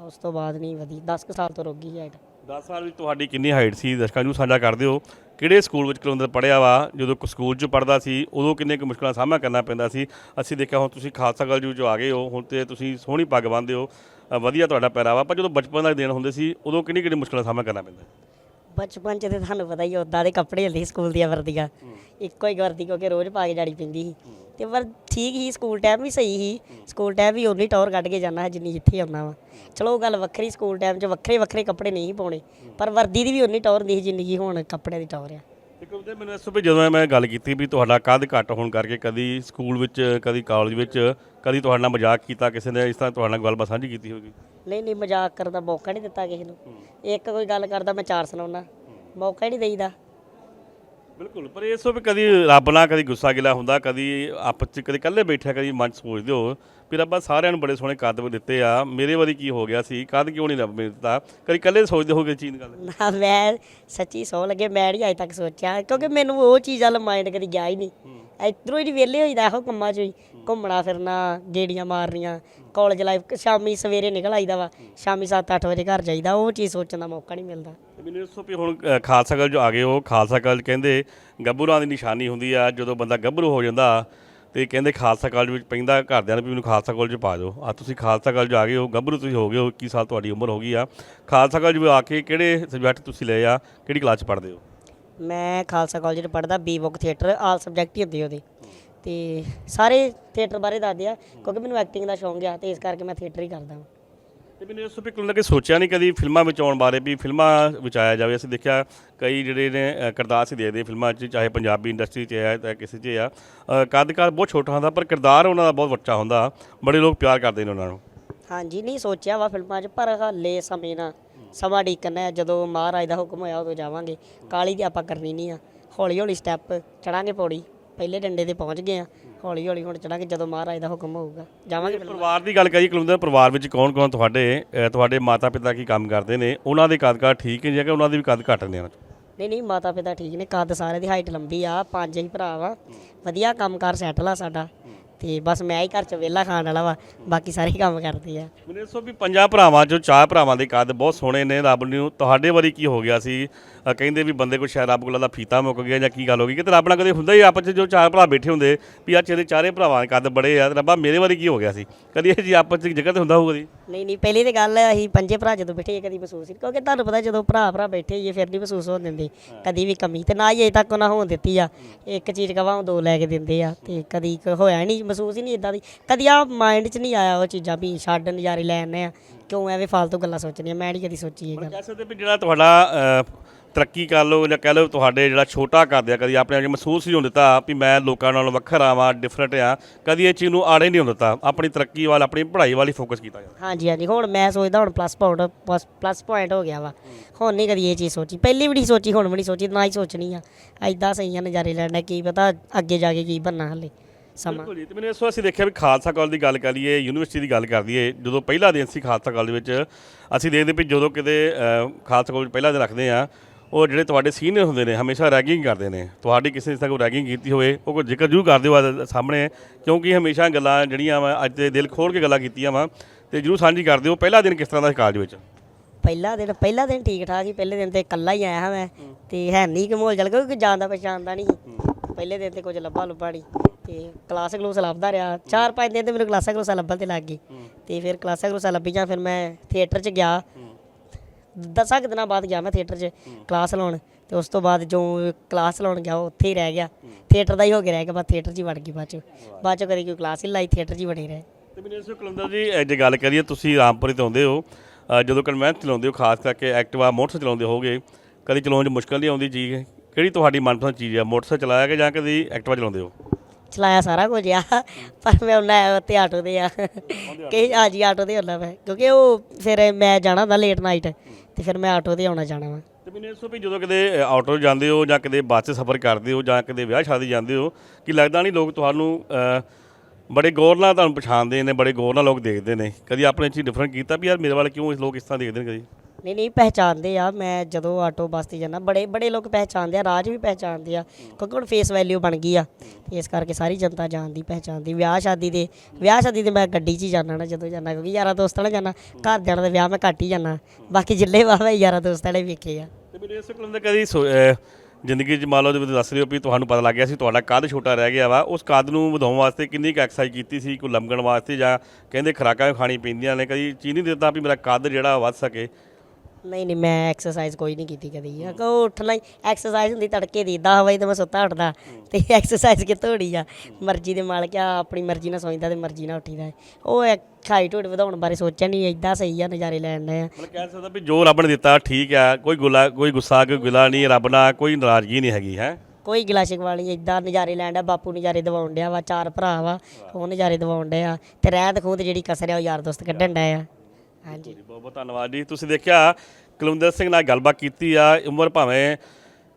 B: ਉਸ ਤੋਂ ਬਾਅਦ ਨਹੀਂ ਵਧੀ। 10 ਕੁ ਸਾਲ ਤੋਂ ਰੁਕ ਗਈ ਹਾਈਟ
A: 10 ਸਾਲ ਵਿੱਚ ਤੁਹਾਡੀ ਕਿੰਨੀ ਹਾਈਟ ਸੀ? ਦਰਸ਼ਕਾਂ ਨੂੰ ਸਾਂਝਾ ਕਰ ਦਿਓ। ਕਿਹੜੇ ਸਕੂਲ ਵਿੱਚ ਕੁਲਵਿੰਦਰ ਪੜ੍ਹਿਆ ਵਾ? ਜਦੋਂ ਕੋ ਸਕੂਲ 'ਚ ਪੜ੍ਹਦਾ ਸੀ ਉਦੋਂ ਕਿੰਨੇ ਕੁ ਮੁਸ਼ਕਲਾਂ ਦਾ ਸਾਹਮਣਾ ਕਰਨਾ ਪੈਂਦਾ ਸੀ? ਅਸੀਂ ਦੇਖਿਆ ਹੁਣ ਤੁਸੀਂ ਖਾਲਸਾ ਕਾਲਜ ਵਿੱਚ ਆ ਗਏ ਹੋ। ਹੁਣ ਤੇ ਤੁਸੀਂ ਸੋਹਣੀ ਪੱਗ ਬੰਨ੍ਹਦੇ ਹੋ। ਅ, ਵਧੀਆ ਤੁਹਾਡਾ ਪਹਿਰਾਵਾ। ਪਰ ਜਦੋਂ ਬਚਪਨ ਦਾ ਦਿਨ ਹੁੰਦੇ ਸੀ ਉਦੋਂ ਕਿੰਨੀ ਕਿੰਨੀ ਮੁਸ਼ਕਲਾਂ ਦਾ ਸਾਹਮਣਾ ਕਰਨਾ ਪੈਂਦਾ
B: ਬਚਪਨ ਚ ਤੇ ਤੁਹਾਨੂੰ ਪਤਾ ਹੀ ਉਦਾਂ ਦੇ ਕੱਪੜੇ ਹੁੰਦੇ ਸੀ ਸਕੂਲ ਦੀਆਂ ਵਰਦੀਆਂ। ਇੱਕੋ ਹੀ ਵਰਦੀ ਕਿਉਂਕਿ ਰੋਜ਼ ਪਾ ਕੇ ਜਾਣੀ ਪੈਂਦੀ ਸੀ। ਤੇ ਪਰ ਠੀਕ ਹੀ ਸਕੂਲ ਟਾਈਮ ਵੀ ਸਹੀ ਸੀ। ਸਕੂਲ ਟਾਈਮ ਵੀ ਉਨੀ ਟੌਰ ਕੱਢ ਕੇ ਜਾਣਾ ਜਿੰਨੀ ਜਿੱਥੇ ਆਉਣਾ ਵਾ। ਚਲੋ ਉਹ ਗੱਲ ਵੱਖਰੀ ਸਕੂਲ ਟਾਈਮ 'ਚ ਵੱਖਰੇ ਵੱਖਰੇ ਕੱਪੜੇ ਨਹੀਂ ਪਾਉਣੇ। ਪਰ ਵਰਦੀ ਦੀ ਵੀ ਉਨੀ ਟੌਰ ਹੁੰਦੀ ਸੀ ਜਿੰਨੀ ਕੀ ਹੁਣ ਕੱਪੜਿਆਂ ਦੀ ਟੌਰ ਆ।
A: ਇੱਕ ਉਹਦੇ ਮੈਨੂੰ ਇਸ ਤੋਂ ਵੀ ਜਦੋਂ ਮੈਂ ਗੱਲ ਕੀਤੀ ਵੀ ਤੁਹਾਡਾ ਕੱਦ ਘੱਟ ਹੋਣ ਕਰਕੇ ਕਦੀ ਸਕੂਲ ਵਿੱਚ ਕਦੀ ਕਾਲਜ ਵਿੱਚ ਕਦੀ ਤੁਹਾਡੇ ਨਾਲ ਮਜ਼ਾਕ ਕੀਤਾ ਕਿਸੇ ਨੇ ਇਸ ਤਰ੍ਹਾਂ ਤੁਹਾਡੇ ਨਾਲ ਗੱਲਬਾਤ ਸਾਂਝੀ ਕੀਤੀ ਹੋਵੇਗੀ
B: ਨਹੀਂ ਨਹੀਂ ਮਜ਼ਾਕ ਕਰਨ ਦਾ ਮੌਕਾ ਨਹੀਂ ਦਿੱਤਾ ਕਿਸੇ ਨੂੰ। ਇੱਕ ਕੋਈ ਗੱਲ ਕਰਦਾ ਮੈਂ ਚਾਰ ਸੁਣਾਉਣਾ। ਮੌਕਾ ਹੀ ਨਹੀਂ ਦੇਈਦਾ।
A: ਬਿਲਕੁਲ ਪਰ ਇਹ ਸੋ ਵੀ ਕਦੀ ਰੱਬ ਨਾਲ ਕਦੀ ਗੁੱਸਾ ਗਿਲਾ ਹੁੰਦਾ ਕਦੀ ਆਪਸ ਚ ਕਦੀ ਇਕੱਲੇ ਬੈਠਿਆ ਕਦੀ ਮਨ ਸੋਚਦੇ ਹੋ ਵੀ ਰੱਬਾ ਸਾਰਿਆਂ ਨੂੰ ਬੜੇ ਸੋਹਣੇ ਕੱਦ ਵੀ ਦਿੱਤੇ ਆ ਮੇਰੇ ਵਾਰੀ ਕੀ ਹੋ ਗਿਆ ਸੀ ਕੱਦ ਕਿਉਂ ਨਹੀਂ ਰੱਬ ਮੈਨੂੰ ਦਿੱਤਾ? ਕਦੀ ਇਕੱਲੇ ਸੋਚਦੇ ਹੋਗੇ ਚੀਜ਼ ਗੱਲ?
B: ਨਾ ਮੈਂ ਸੱਚੀ ਸੌ ਲੱਗੇ ਮੈਂ ਨਹੀਂ ਅਜੇ ਤੱਕ ਸੋਚਿਆ ਕਿਉਂਕਿ ਮੈਨੂੰ ਉਹ ਚੀਜ਼ ਵੱਲ ਮਾਈਂਡ ਕਦੀ ਗਿਆ ਹੀ ਨਹੀਂ। ਇਧਰੋਂ ਹੀ ਵਿਹਲੇ ਹੋਈਦਾ ਇਹੋ ਕੰਮਾਂ 'ਚ ਹੀ ਘੁੰਮਣਾ ਫਿਰਨਾ ਗੇੜੀਆਂ ਮਾਰਨੀਆਂ ਕਾਲਜ ਲਾਈਫ ਸ਼ਾਮੀ ਸਵੇਰੇ ਨਿਕਲ ਆਈਦਾ ਵਾ ਸ਼ਾਮੀ 7-8 ਵਜੇ ਘਰ ਜਾਈਦਾ ਉਹ ਚੀਜ਼ ਸੋਚਣ ਦਾ ਮੌਕਾ ਨਹੀਂ ਮਿਲਦਾ।
A: ਮੈਨੂੰ ਦੱਸੋ ਵੀ ਹੁਣ ਅ, ਖਾਲਸਾ ਕਾਲਜ ਜੋ ਆ ਗਏ ਉਹ ਖਾਲਸਾ ਕਾਲਜ ਕਹਿੰਦੇ ਗੱਭਰੂਆਂ ਦੀ ਨਿਸ਼ਾਨੀ ਹੁੰਦੀ ਆ ਜਦੋਂ ਬੰਦਾ ਗੱਭਰੂ ਹੋ ਜਾਂਦਾ ਤੇ ਕਹਿੰਦੇ ਖਾਲਸਾ ਕਾਲਜ ਵਿੱਚ ਪੈਂਦਾ ਘਰਦਿਆਂ ਨੂੰ ਵੀ ਮੈਨੂੰ ਖਾਲਸਾ ਕਾਲਜ 'ਚ ਪਾ ਦਿਓ। ਆ ਤੁਸੀਂ ਖਾਲਸਾ ਕਾਲਜ ਆ ਗਏ ਹੋ ਗੱਭਰੂ ਤੁਸੀਂ ਹੋ ਗਏ ਹੋ 21 ਸਾਲ ਤੁਹਾਡੀ ਉਮਰ ਹੋ ਗਈ ਆ? ਖਾਲਸਾ ਕਾਲਜ ਵਿੱਚ ਆ ਕੇ ਕਿਹੜੇ ਸਬਜੈਕਟ ਤੁਸੀਂ ਲਏ ਆ ਕਿਹੜੀ ਕਲਾਸ 'ਚ ਪੜ੍ਹਦੇ ਹੋ?
B: ਮੈਂ ਖਾਲਸਾ ਕਾਲਜ 'ਚ ਪੜ੍ਹਦਾ B book theatre all subject ਹੀ ਹੁੰਦੇ ਉਹਦੇ। ਤੇ ਸਾਰੇ ਥੀਏਟਰ ਬਾਰੇ ਦੱਸਦੇ ਆ ਕਿਉਂਕਿ ਮੈਨੂੰ ਐਕਟਿੰਗ ਦਾ ਸ਼ੌਂਕ ਆ ਤੇ ਇਸ ਕਰਕੇ ਮੈਂ ਥੀਏਟਰ ਹੀ ਕਰਦਾ ਹਾਂ
A: ਤੇ ਮੈਨੂੰ ਇਸ ਤੋਂ ਕੋਈ ਨਾ ਕਿ ਸੋਚਿਆ ਨਹੀਂ ਕਦੀ ਫਿਲਮਾਂ ਵਿੱਚ ਆਉਣ ਬਾਰੇ ਵੀ ਫਿਲਮਾਂ ਵਿੱਚ ਆਇਆ ਜਾਵੇ। ਅਸੀਂ ਦੇਖਿਆ ਕਈ ਜਿਹੜੇ ਨੇ ਕਿਰਦਾਰ ਸੀ ਦੇਖਦੇ ਫਿਲਮਾਂ 'ਚ ਚਾਹੇ ਪੰਜਾਬੀ ਇੰਡਸਟਰੀ 'ਚ ਹੈ ਚਾਹੇ ਕਿਸੇ 'ਚ ਆ। ਕੱਦ-ਕੱਦ ਬਹੁਤ ਛੋਟਾ ਹੁੰਦਾ ਪਰ ਕਿਰਦਾਰ ਉਹਨਾਂ ਦਾ ਬਹੁਤ ਵੱਡਾ ਹੁੰਦਾ। ਬੜੇ ਲੋਕ ਪਿਆਰ ਕਰਦੇ ਨੇ ਉਹਨਾਂ ਨੂੰ।
B: ਹਾਂਜੀ ਨਹੀਂ ਸੋਚਿਆ ਵਾ ਫਿਲਮਾਂ 'ਚ ਪਰ ਹਾਲੇ ਸਮੇਂ ਨਾ ਸਮਾਂ ਡੀਕਣਾ ਹੈ। ਜਦੋਂ ਮਹਾਰਾਜ ਦਾ ਹੁਕਮ ਹੋਇਆ ਉਦੋਂ ਜਾਵਾਂਗੇ। ਕਾਲੀ ਦੀ ਆਪਾਂ ਕਰਨੀ ਨਹੀਂ ਆ। ਹੌਲੀ ਹੌਲੀ ਸਟੈਪ ਚੜਾਂਗੇ ਪੌੜੀ। ਪਹਿਲੇ ਡੰਡੇ ਤੇ ਪਹੁੰਚ ਗਏ ਆ। ਹੌਲੀ ਹੌਲੀ ਹੁਣ ਚੜਾਂਗੇ ਜਦੋਂ ਮਹਾਰਾਜ ਦਾ ਹੁਕਮ ਹੋਊਗਾ। ਜਾਵਾਂਗੇ
A: ਪਰਿਵਾਰ ਦੀ ਗੱਲ ਕਰੀਏ ਕਲੁੰਦਰ ਪਰਿਵਾਰ ਵਿੱਚ ਕੌਣ-ਕੌਣ ਤੁਹਾਡੇ ਅ, ਤੁਹਾਡੇ ਮਾਤਾ-ਪਿਤਾ ਕੀ ਕੰਮ ਕਰਦੇ ਨੇ? ਉਹਨਾਂ ਦੇ ਕੱਦ-ਕੱਦ ਠੀਕ ਹੈ ਜਾਂ ਕਿ ਉਹਨਾਂ ਦੇ ਵੀ ਕੱਦ ਘੱਟ ਨੇ?
B: ਨਹੀਂ ਨਹੀਂ ਮਾਤਾ ਪਿਤਾ ਠੀਕ ਨੇ। ਕੱਦ ਸਾਰਿਆਂ ਦੀ ਹਾਈਟ ਲੰਬੀ ਆ। ਪੰਜ ਹੀ ਭਰਾ ਵਾ। ਵਧੀਆ ਕੰਮਕਾਰ ਸੈਟਲ ਆ ਸਾਡਾ। ਤੇ ਬਸ ਮੈਂ ਹੀ ਘਰ ਚ ਵਿਹਲਾ ਖਾਣ ਵਾਲਾ ਵਾ ਬਾਕੀ ਸਾਰੇ ਹੀ ਕੰਮ ਕਰਦੇ ਆ।
A: ਮੈਨੂੰ ਦੱਸੋ ਵੀ ਪੰਜਾਂ ਭਰਾਵਾਂ ਚੋਂ ਚਾਰ ਭਰਾਵਾਂ ਦੇ ਕੱਦ ਬਹੁਤ ਸੋਹਣੇ ਨੇ ਰੱਬ ਨੂੰ। ਤੁਹਾਡੇ ਵਾਰੀ ਕੀ ਹੋ ਗਿਆ ਸੀ? ਅ, ਕਹਿੰਦੇ ਵੀ ਬੰਦੇ ਕੋਲ ਸ਼ਾਇਦ ਰੱਬ ਕੋਲ ਦਾ ਫੀਤਾ ਮੁੱਕ ਗਿਆ ਜਾਂ ਕੀ ਗੱਲ ਹੋ ਗਈ? ਕਿ ਰੱਬ ਨਾਲ ਕਦੇ ਹੁੰਦਾ ਹੀ ਆਪਸ 'ਚ ਜੋ ਚਾਰ ਭਰਾ ਬੈਠੇ ਹੁੰਦੇ ਵੀ ਆ ਤੇਰੇ ਚਾਰੇ ਭਰਾਵਾਂ ਦੇ ਕੱਦ ਬੜੇ ਆ ਤੇ ਰੱਬਾ ਮੇਰੇ ਵਾਰੀ ਕੀ ਹੋ ਗਿਆ ਸੀ? ਕਦੀ ਇਹ ਜੀ ਆਪਸ 'ਚ ਜਗ੍ਹਾ ਤੇ ਹੁੰਦਾ ਹੋਊਗਾ ਜੀ?
B: ਨਹੀਂ ਨਹੀਂ ਪਹਿਲੀ ਤੇ ਗੱਲ ਅਸੀਂ ਪੰਜੇ ਭਰਾ ਜਦੋਂ ਬੈਠੇ ਕਦੀ ਮਹਿਸੂਸ ਨਹੀਂ ਕਿਉਂਕਿ ਤੁਹਾਨੂੰ ਪਤਾ ਜਦੋਂ ਭਰਾ ਭਰਾ ਬੈਠੇ ਇਹ ਫਿਰ ਨਹੀਂ ਮਹਿਸੂਸ ਹੋਣ ਦਿੰਦੇ ਕਦੀ ਵੀ ਕਮੀ ਤੇ ਨਾ ਹੀ ਅਜੇ ਤੱਕ ਉਹਨਾਂ ਹੋਣ ਦਿੱਤੀ ਆ ਇੱਕ ਚੀਜ਼ ਕਵਾਂ ਦੋ ਲੈ ਕੇ ਦਿੰਦੇ ਆ ਤੇ ਕਦੀ ਕ- ਹੋਇਆ ਨਹੀਂ ਮਹਿਸੂਸ ਹੀ ਨਹੀਂ ਇਦਾਂ ਦੀ ਕਦੀ ਆ ਮਾਈਂਡ 'ਚ ਨਹੀਂ ਆਇਆ ਉਹ ਚੀਜ਼ਾਂ ਵੀ ਛੱਡ ਨਜ਼ਾਰੇ ਲੈ ਆਉਂਦੇ ਆ ਕਿਉਂ ਐਵੇਂ ਫालतू ਗੱਲਾਂ ਸੋਚਣੀਆਂ ਮੈਂ ਨਹੀਂ ਕਦੀ ਸੋਚੀ ਇਹ ਗੱਲ।
A: ਕਹਿ ਸਕਦੇ ਵੀ ਜਿਹੜਾ ਤੁਹਾਡਾ ਤਰੱਕੀ ਕਰ ਲਓ ਜਾਂ ਕਹਿ ਲਓ ਤੁਹਾਡੇ ਜਿਹੜਾ ਛੋਟਾ ਕਰਦੇ ਆ ਕਦੀ ਆਪਣੇ ਆਪ ਨੂੰ ਮਹਿਸੂਸ ਨਹੀਂ ਹੋਣ ਦਿੱਤਾ ਵੀ ਮੈਂ ਲੋਕਾਂ ਨਾਲੋਂ ਵੱਖਰਾ ਵਾਂ ਡਿਫਰੈਂਟ ਆ ਕਦੀ ਇਹ ਚੀਜ਼ ਨੂੰ ਆੜੇ ਨਹੀਂ ਹੋਣ ਦਿੱਤਾ ਆਪਣੀ ਤਰੱਕੀ ਵੱਲ ਆਪਣੀ ਪੜ੍ਹਾਈ ਵੱਲ ਹੀ ਫੋਕਸ ਕੀਤਾ ਜਾਂਦਾ
B: ਹਾਂਜੀ ਹਾਂਜੀ ਹੁਣ ਮੈਂ ਸੋਚਦਾ ਹੁਣ ਪਲੱਸ ਪੁਆਇੰਟ ਪਲੱਸ ਪੁਆਇੰਟ ਹੋ ਗਿਆ ਵਾ। ਹੁਣ ਨਹੀਂ ਕਦੀ ਇਹ ਚੀਜ਼ ਸੋਚੀ ਪਹਿਲੀ ਵੀ ਨਹੀਂ ਸੋਚੀ ਹੁਣ ਵੀ ਨਹੀਂ ਸੋਚੀ ਨਾ ਹੀ ਸੋਚਣੀ ਆ। ਐਦਾਂ ਸਹੀ ਆ ਨਜ਼ਾਰੇ ਲੈਣਾ ਕੀ ਪਤਾ ਅੱਗੇ ਜਾ ਕੇ ਕੀ ਬਣਨਾ ਹਲੇ ਸਮਾਂ।
A: ਬਿਲਕੁਲ ਜੀ ਤੇ ਮੈਨੂੰ ਇਸ ਵਾਰ ਅਸੀਂ ਦੇਖਿਆ ਵੀ ਖਾਲਸਾ ਕਾਲਜ ਦੀ ਗੱਲ ਕਰੀਏ ਯੂਨੀਵਰਸਿਟੀ ਦੀ ਗੱਲ ਕਰ ਲਈਏ ਜਦੋਂ ਪਹਿਲਾ ਦਿਨ ਸੀ ਖਾਲਸਾ ਕਾਲਜ ਵਿੱਚ ਅਸੀਂ ਦੇਖਦੇ ਵੀ ਜਦੋਂ ਕਿਤੇ ਖਾਲਸਾ ਕਾਲਜ ਪਹਿਲਾ ਦਿਨ ਰੱਖਦੇ ਆ ਉਹ ਜਿਹੜੇ ਤੁਹਾਡੇ ਸੀਨੀਅਰ ਹੁੰਦੇ ਨੇ, ਹਮੇਸ਼ਾ ਰੈਗਿੰਗ ਕਰਦੇ ਨੇ। ਤੁਹਾਡੀ ਕਿਸੇ ਤੱਕ ਰੈਗਿੰਗ ਕੀਤੀ ਹੋਵੇ, ਉਹ ਕੋਈ ਜ਼ਿਕਰ ਜ਼ਰੂਰ ਕਰ ਦਿਓ ਅੱਜ ਸਾਹਮਣੇ, ਕਿਉਂਕਿ ਹਮੇਸ਼ਾ ਗੱਲਾਂ ਜਿਹੜੀਆਂ ਵਾ, ਅੱਜ ਦੇ ਦਿਲ ਖੋਲ ਕੇ ਗੱਲਾਂ ਕੀਤੀਆਂ ਵਾ, ਤੇ ਜ਼ਰੂਰ ਸਾਂਝੀ ਕਰਦੇ ਹੋ ਪਹਿਲਾ ਦਿਨ ਕਿਸ ਤਰ੍ਹਾਂ ਦਾ ਕਾਲਜ ਵਿੱਚ?
B: ਪਹਿਲਾ ਦਿਨ ਪਹਿਲਾ ਦਿਨ ਠੀਕ ਠਾਕ ਹੀ ਪਹਿਲੇ ਦਿਨ ਤੇ ਇਕੱਲਾ ਹੀ ਆਇਆ ਹਾਂ ਮੈਂ, ਤੇ ਹੈ ਨਹੀਂ ਕਿ ਮੋਲ ਜਲ ਕਿਉਂਕਿ ਜਾਣਦਾ ਪਛਾਣਦਾ ਨਹੀਂ ਪਹਿਲੇ ਦਿਨ ਤੇ ਕੁਝ ਲੱਭਾ ਲੁੱਭਾ ਨਹੀਂ ਤੇ ਕਲਾਸ ਕਲੂਸ ਲੱਭਦਾ ਰਿਹਾ। ਚਾਰ ਪੰਜ ਦਿਨ ਤੇ ਮੈਨੂੰ ਕਲਾਸਾਂ ਕਲੂਸਾਂ ਲੱਭਣ ਤੇ ਲੱਗ ਗਈ, ਤੇ ਫਿਰ ਕਲਾਸਾਂ ਕਲੂਸਾਂ ਲੱਭੀਆਂ, ਫਿਰ ਮੈਂ ਥੀਏਟਰ 'ਚ ਗਿਆ ਦਸਾਂ ਕੁ ਦਿਨਾਂ ਬਾਅਦ ਗਿਆ ਮੈਂ ਥੀਏਟਰ 'ਚ ਕਲਾਸ ਲਾਉਣ ਤੇ ਉਸ ਤੋਂ ਬਾਅਦ ਜੋ ਕਲਾਸ ਲਾਉਣ ਗਿਆ ਉਹ ਉੱਥੇ ਹੀ ਰਹਿ ਗਿਆ। ਥੀਏਟਰ ਦਾ ਹੀ ਹੋ ਗਿਆ ਰਹਿ ਗਿਆ ਬਸ ਥੀਏਟਰ 'ਚ ਹੀ ਵੜ ਗਈ ਬਾਅਦ 'ਚ। ਬਾਅਦ 'ਚ ਕਦੀ ਕੋਈ ਕਲਾਸ ਹੀ ਲਾਈ ਥੀਏਟਰ 'ਚ ਹੀ ਬਣੇ ਰਹੇ।
A: ਤੇ ਮੈਨੂੰ ਇਸ ਕਲੰਦਰ ਜੀ ਅ, ਜੇ ਗੱਲ ਕਰੀਏ ਤੁਸੀਂ ਰਾਮਪੁਰੀ ਤੋਂ ਆਉਂਦੇ ਹੋ ਅ, ਜਦੋਂ ਕਨਵੈਂਸ ਚਲਾਉਂਦੇ ਹੋ ਖਾਸ ਕਰਕੇ ਐਕਟਿਵਾ ਮੋਟਰਸਾਈਕਲ ਚਲਾਉਂਦੇ ਹੋਗੇ ਕਦੀ ਚਲਾਉਣ 'ਚ ਮੁਸ਼ਕਲ ਨਹੀਂ ਆਉਂਦੀ ਚੀਜ਼ ਕਿਹੜੀ ਤੁਹਾਡੀ ਮਨਪਸੰਦ ਚੀਜ਼ ਹੈ ਮੋਟਰਸਾਈਕਲ ਚਲਾਇਆ ਕਿ ਜਾਂ ਕਦੀ ਐਕਟਿਵਾ ਚਲਾਉਂਦੇ ਹੋ?
B: ਚਲਾਇਆ ਸਾਰਾ ਕੁਝ ਆ ਪਰ ਮੈਂ ਉਹਨਾਂ ਤੇ ਆਟੋ ਦੇ ਆ। ਕਿ ਹਾਂਜੀ ਆਟੋ ਤੇ ਹੁੰਦਾ ਮੈਂ ਕਿਉਂਕਿ ਉਹ ਫਿਰ ਮੈਂ ਜਾਣਾ ਹੁੰਦਾ ਲੇਟ ਨਾਈਟ ਤੇ ਫਿਰ ਮੈਂ ਆਟੋ ਤੇ ਆਉਣਾ ਜਾਣਾ ਵਾ।
A: ਤੇ ਮੈਨੂੰ ਇਸ ਤੋਂ ਵੀ ਜਦੋਂ ਕਿਤੇ ਆਟੋ ਜਾਂਦੇ ਹੋ ਜਾਂ ਕਿਤੇ ਬੱਸ 'ਚ ਸਫ਼ਰ ਕਰਦੇ ਹੋ ਜਾਂ ਕਿਤੇ ਵਿਆਹ ਸ਼ਾਦੀ ਜਾਂਦੇ ਹੋ ਕਿ ਲੱਗਦਾ ਨਹੀਂ ਲੋਕ ਤੁਹਾਨੂੰ ਅ, ਬੜੇ ਗੌਰ ਨਾਲ ਤੁਹਾਨੂੰ ਪਛਾਣਦੇ ਨੇ ਬੜੇ ਗੌਰ ਨਾਲ ਲੋਕ ਦੇਖਦੇ ਨੇ? ਕਦੀ ਆਪਣੇ ਚੀਜ਼ ਡਿਫਰੈਂਟ ਕੀਤਾ ਵੀ ਯਾਰ ਮੇਰੇ ਵੱਲ ਕਿਉਂ ਇਸ ਲੋਕ ਇਸ ਤਰ੍ਹਾਂ ਦੇਖਦੇ ਨੇ ਕਦੀ?
B: ਨਹੀਂ ਨਹੀਂ, ਪਹਿਚਾਣਦੇ ਆ। ਮੈਂ ਜਦੋਂ ਆਟੋ, ਬੱਸ ਤੇ ਜਾਂਦਾ, ਬੜੇ ਬੜੇ ਲੋਕ ਪਹਿਚਾਣਦੇ ਆ, ਰਾਜ ਵੀ ਪਹਿਚਾਣਦੇ ਆ, ਕਿਉਂਕਿ ਹੁਣ ਫੇਸ ਵੈਲਿਊ ਬਣ ਗਈ ਆ। ਤੇ ਇਸ ਕਰਕੇ ਸਾਰੀ ਜਨਤਾ ਜਾਣਦੀ, ਪਹਿਚਾਣਦੀ। ਵਿਆਹ ਸ਼ਾਦੀ ਦੇ, ਵਿਆਹ ਸ਼ਾਦੀ ਤੇ ਮੈਂ ਗੱਡੀ 'ਚ ਹੀ ਜਾਣਾ ਨਾ, ਜਦੋਂ ਜਾਣਾ ਕਿਉਂਕਿ ਯਾਰਾਂ ਦੋਸਤਾਂ ਨਾਲ ਜਾਣਾ ਘਰ ਜਾਣਾ ਦੇ ਵਿਆਹ ਮੈਂ ਘੱਟ ਹੀ ਜਾਣਾ ਬਾਕੀ ਜਿੱਲੇ ਵਾਹ ਮੈਂ ਯਾਰਾਂ ਦੋਸਤਾਂ ਨੇ ਵੇਖੇ ਆ।
A: ਤੇ ਮੈਨੂੰ ਇਸ ਕੋਲ ਕਦੀ ਸੋ- ਜ਼ਿੰਦਗੀ 'ਚ ਮੰਨ ਲਓ ਜਦੋਂ ਦੱਸ ਰਹੇ ਹੋ ਵੀ ਤੁਹਾਨੂੰ ਪਤਾ ਲੱਗ ਗਿਆ ਸੀ, ਤੁਹਾਡਾ ਕੱਦ ਛੋਟਾ ਰਹਿ ਗਿਆ ਵਾ। ਉਸ ਕੱਦ ਨੂੰ ਵਧਾਉਣ ਵਾਸਤੇ ਕਿੰਨੀ ਕੁ ਐਕਸਰਸਾਈਜ਼ ਕੀਤੀ ਸੀ, ਕੋਈ ਲੰਮਗਣ ਵਾਸਤੇ ਜਾਂ ਕਹਿੰਦੇ ਖੁਰਾਕਾਂ ਵੀ ਖਾਣੀ ਪੈਂਦੀਆਂ ਨੇ? ਕਦੀ ਚੀਜ਼ ਨਹੀਂ ਦਿੱਤਾ ਵੀ ਮੇਰਾ ਕੱਦ ਜਿਹੜਾ ਵੱਧ ਸਕੇ?
B: ਨਹੀਂ ਨਹੀਂ ਮੈਂ ਐਕਸਰਸਾਈਜ਼ ਕੋਈ ਨਹੀਂ ਕੀਤੀ ਕਦੀ। ਆ ਕੋ ਉੱਠਣਾ ਹੀ ਐਕਸਰਸਾਈਜ਼ ਹੁੰਦੀ ਤੜਕੇ ਦੀ 10 ਵਜੇ ਤੇ ਮੈਂ ਸੁੱਤਾ ਉੱਠਦਾ। ਤੇ ਐਕਸਰਸਾਈਜ਼ ਕਿੱਥੋਂ ਹੋਣੀ ਆ? ਮਰਜ਼ੀ ਦੇ ਮਾਲਕ ਆ ਆਪਣੀ ਮਰਜ਼ੀ ਨਾਲ ਸੌਂਦਾ ਤੇ ਮਰਜ਼ੀ ਨਾਲ ਉੱਠੀਦਾ। ਉਹ ਹਾਈਟ ਢੋਟ ਵਧਾਉਣ ਬਾਰੇ ਸੋਚਿਆ ਨਹੀਂ ਇਦਾਂ ਸਹੀ ਆ ਨਜ਼ਾਰੇ ਲੈਣ ਦੇ ਆ।
A: ਮਤਲਬ ਕਹਿ ਸਕਦਾ ਵੀ ਜੋ ਰੱਬ ਨੇ ਦਿੱਤਾ ਠੀਕ ਆ ਕੋਈ ਗੁਲਾ ਕੋਈ ਗੁੱਸਾ ਕੋਈ ਗਿਲਾ ਨਹੀਂ ਰੱਬ ਨਾਲ ਕੋਈ ਨਾਰਾਜ਼ਗੀ ਨਹੀਂ ਹੈਗੀ ਹੈ?
B: ਕੋਈ ਗਿਲਾ ਸ਼ਿਕਵਾ ਨਹੀਂ ਇਦਾਂ ਨਜ਼ਾਰੇ ਲੈਣ ਡਿਆ ਬਾਪੂ ਨਜ਼ਾਰੇ ਦਿਵਾਉਣ ਡਿਆ ਵਾ ਚਾਰ ਭਰਾ ਵਾ ਉਹ ਨਜ਼ਾਰੇ ਦਿਵਾਉਣ ਡਿਆ ਤੇ ਰਹਿਤ ਤੇ ਜਿਹੜੀ ਕਸਰ ਆ ਉਹ ਯਾਰ ਦੋਸਤ ਕੱਢਣ ਡਿਆ ਆ। ਹਾਂਜੀ।
A: ਬਹੁਤ ਬਹੁਤ ਧੰਨਵਾਦ ਜੀ। ਤੁਸੀਂ ਦੇਖਿਆ, ਕੁਲਵਿੰਦਰ ਸਿੰਘ ਨਾਲ ਗੱਲਬਾਤ ਕੀਤੀ ਆ, ਉਮਰ ਭਾਵੇਂ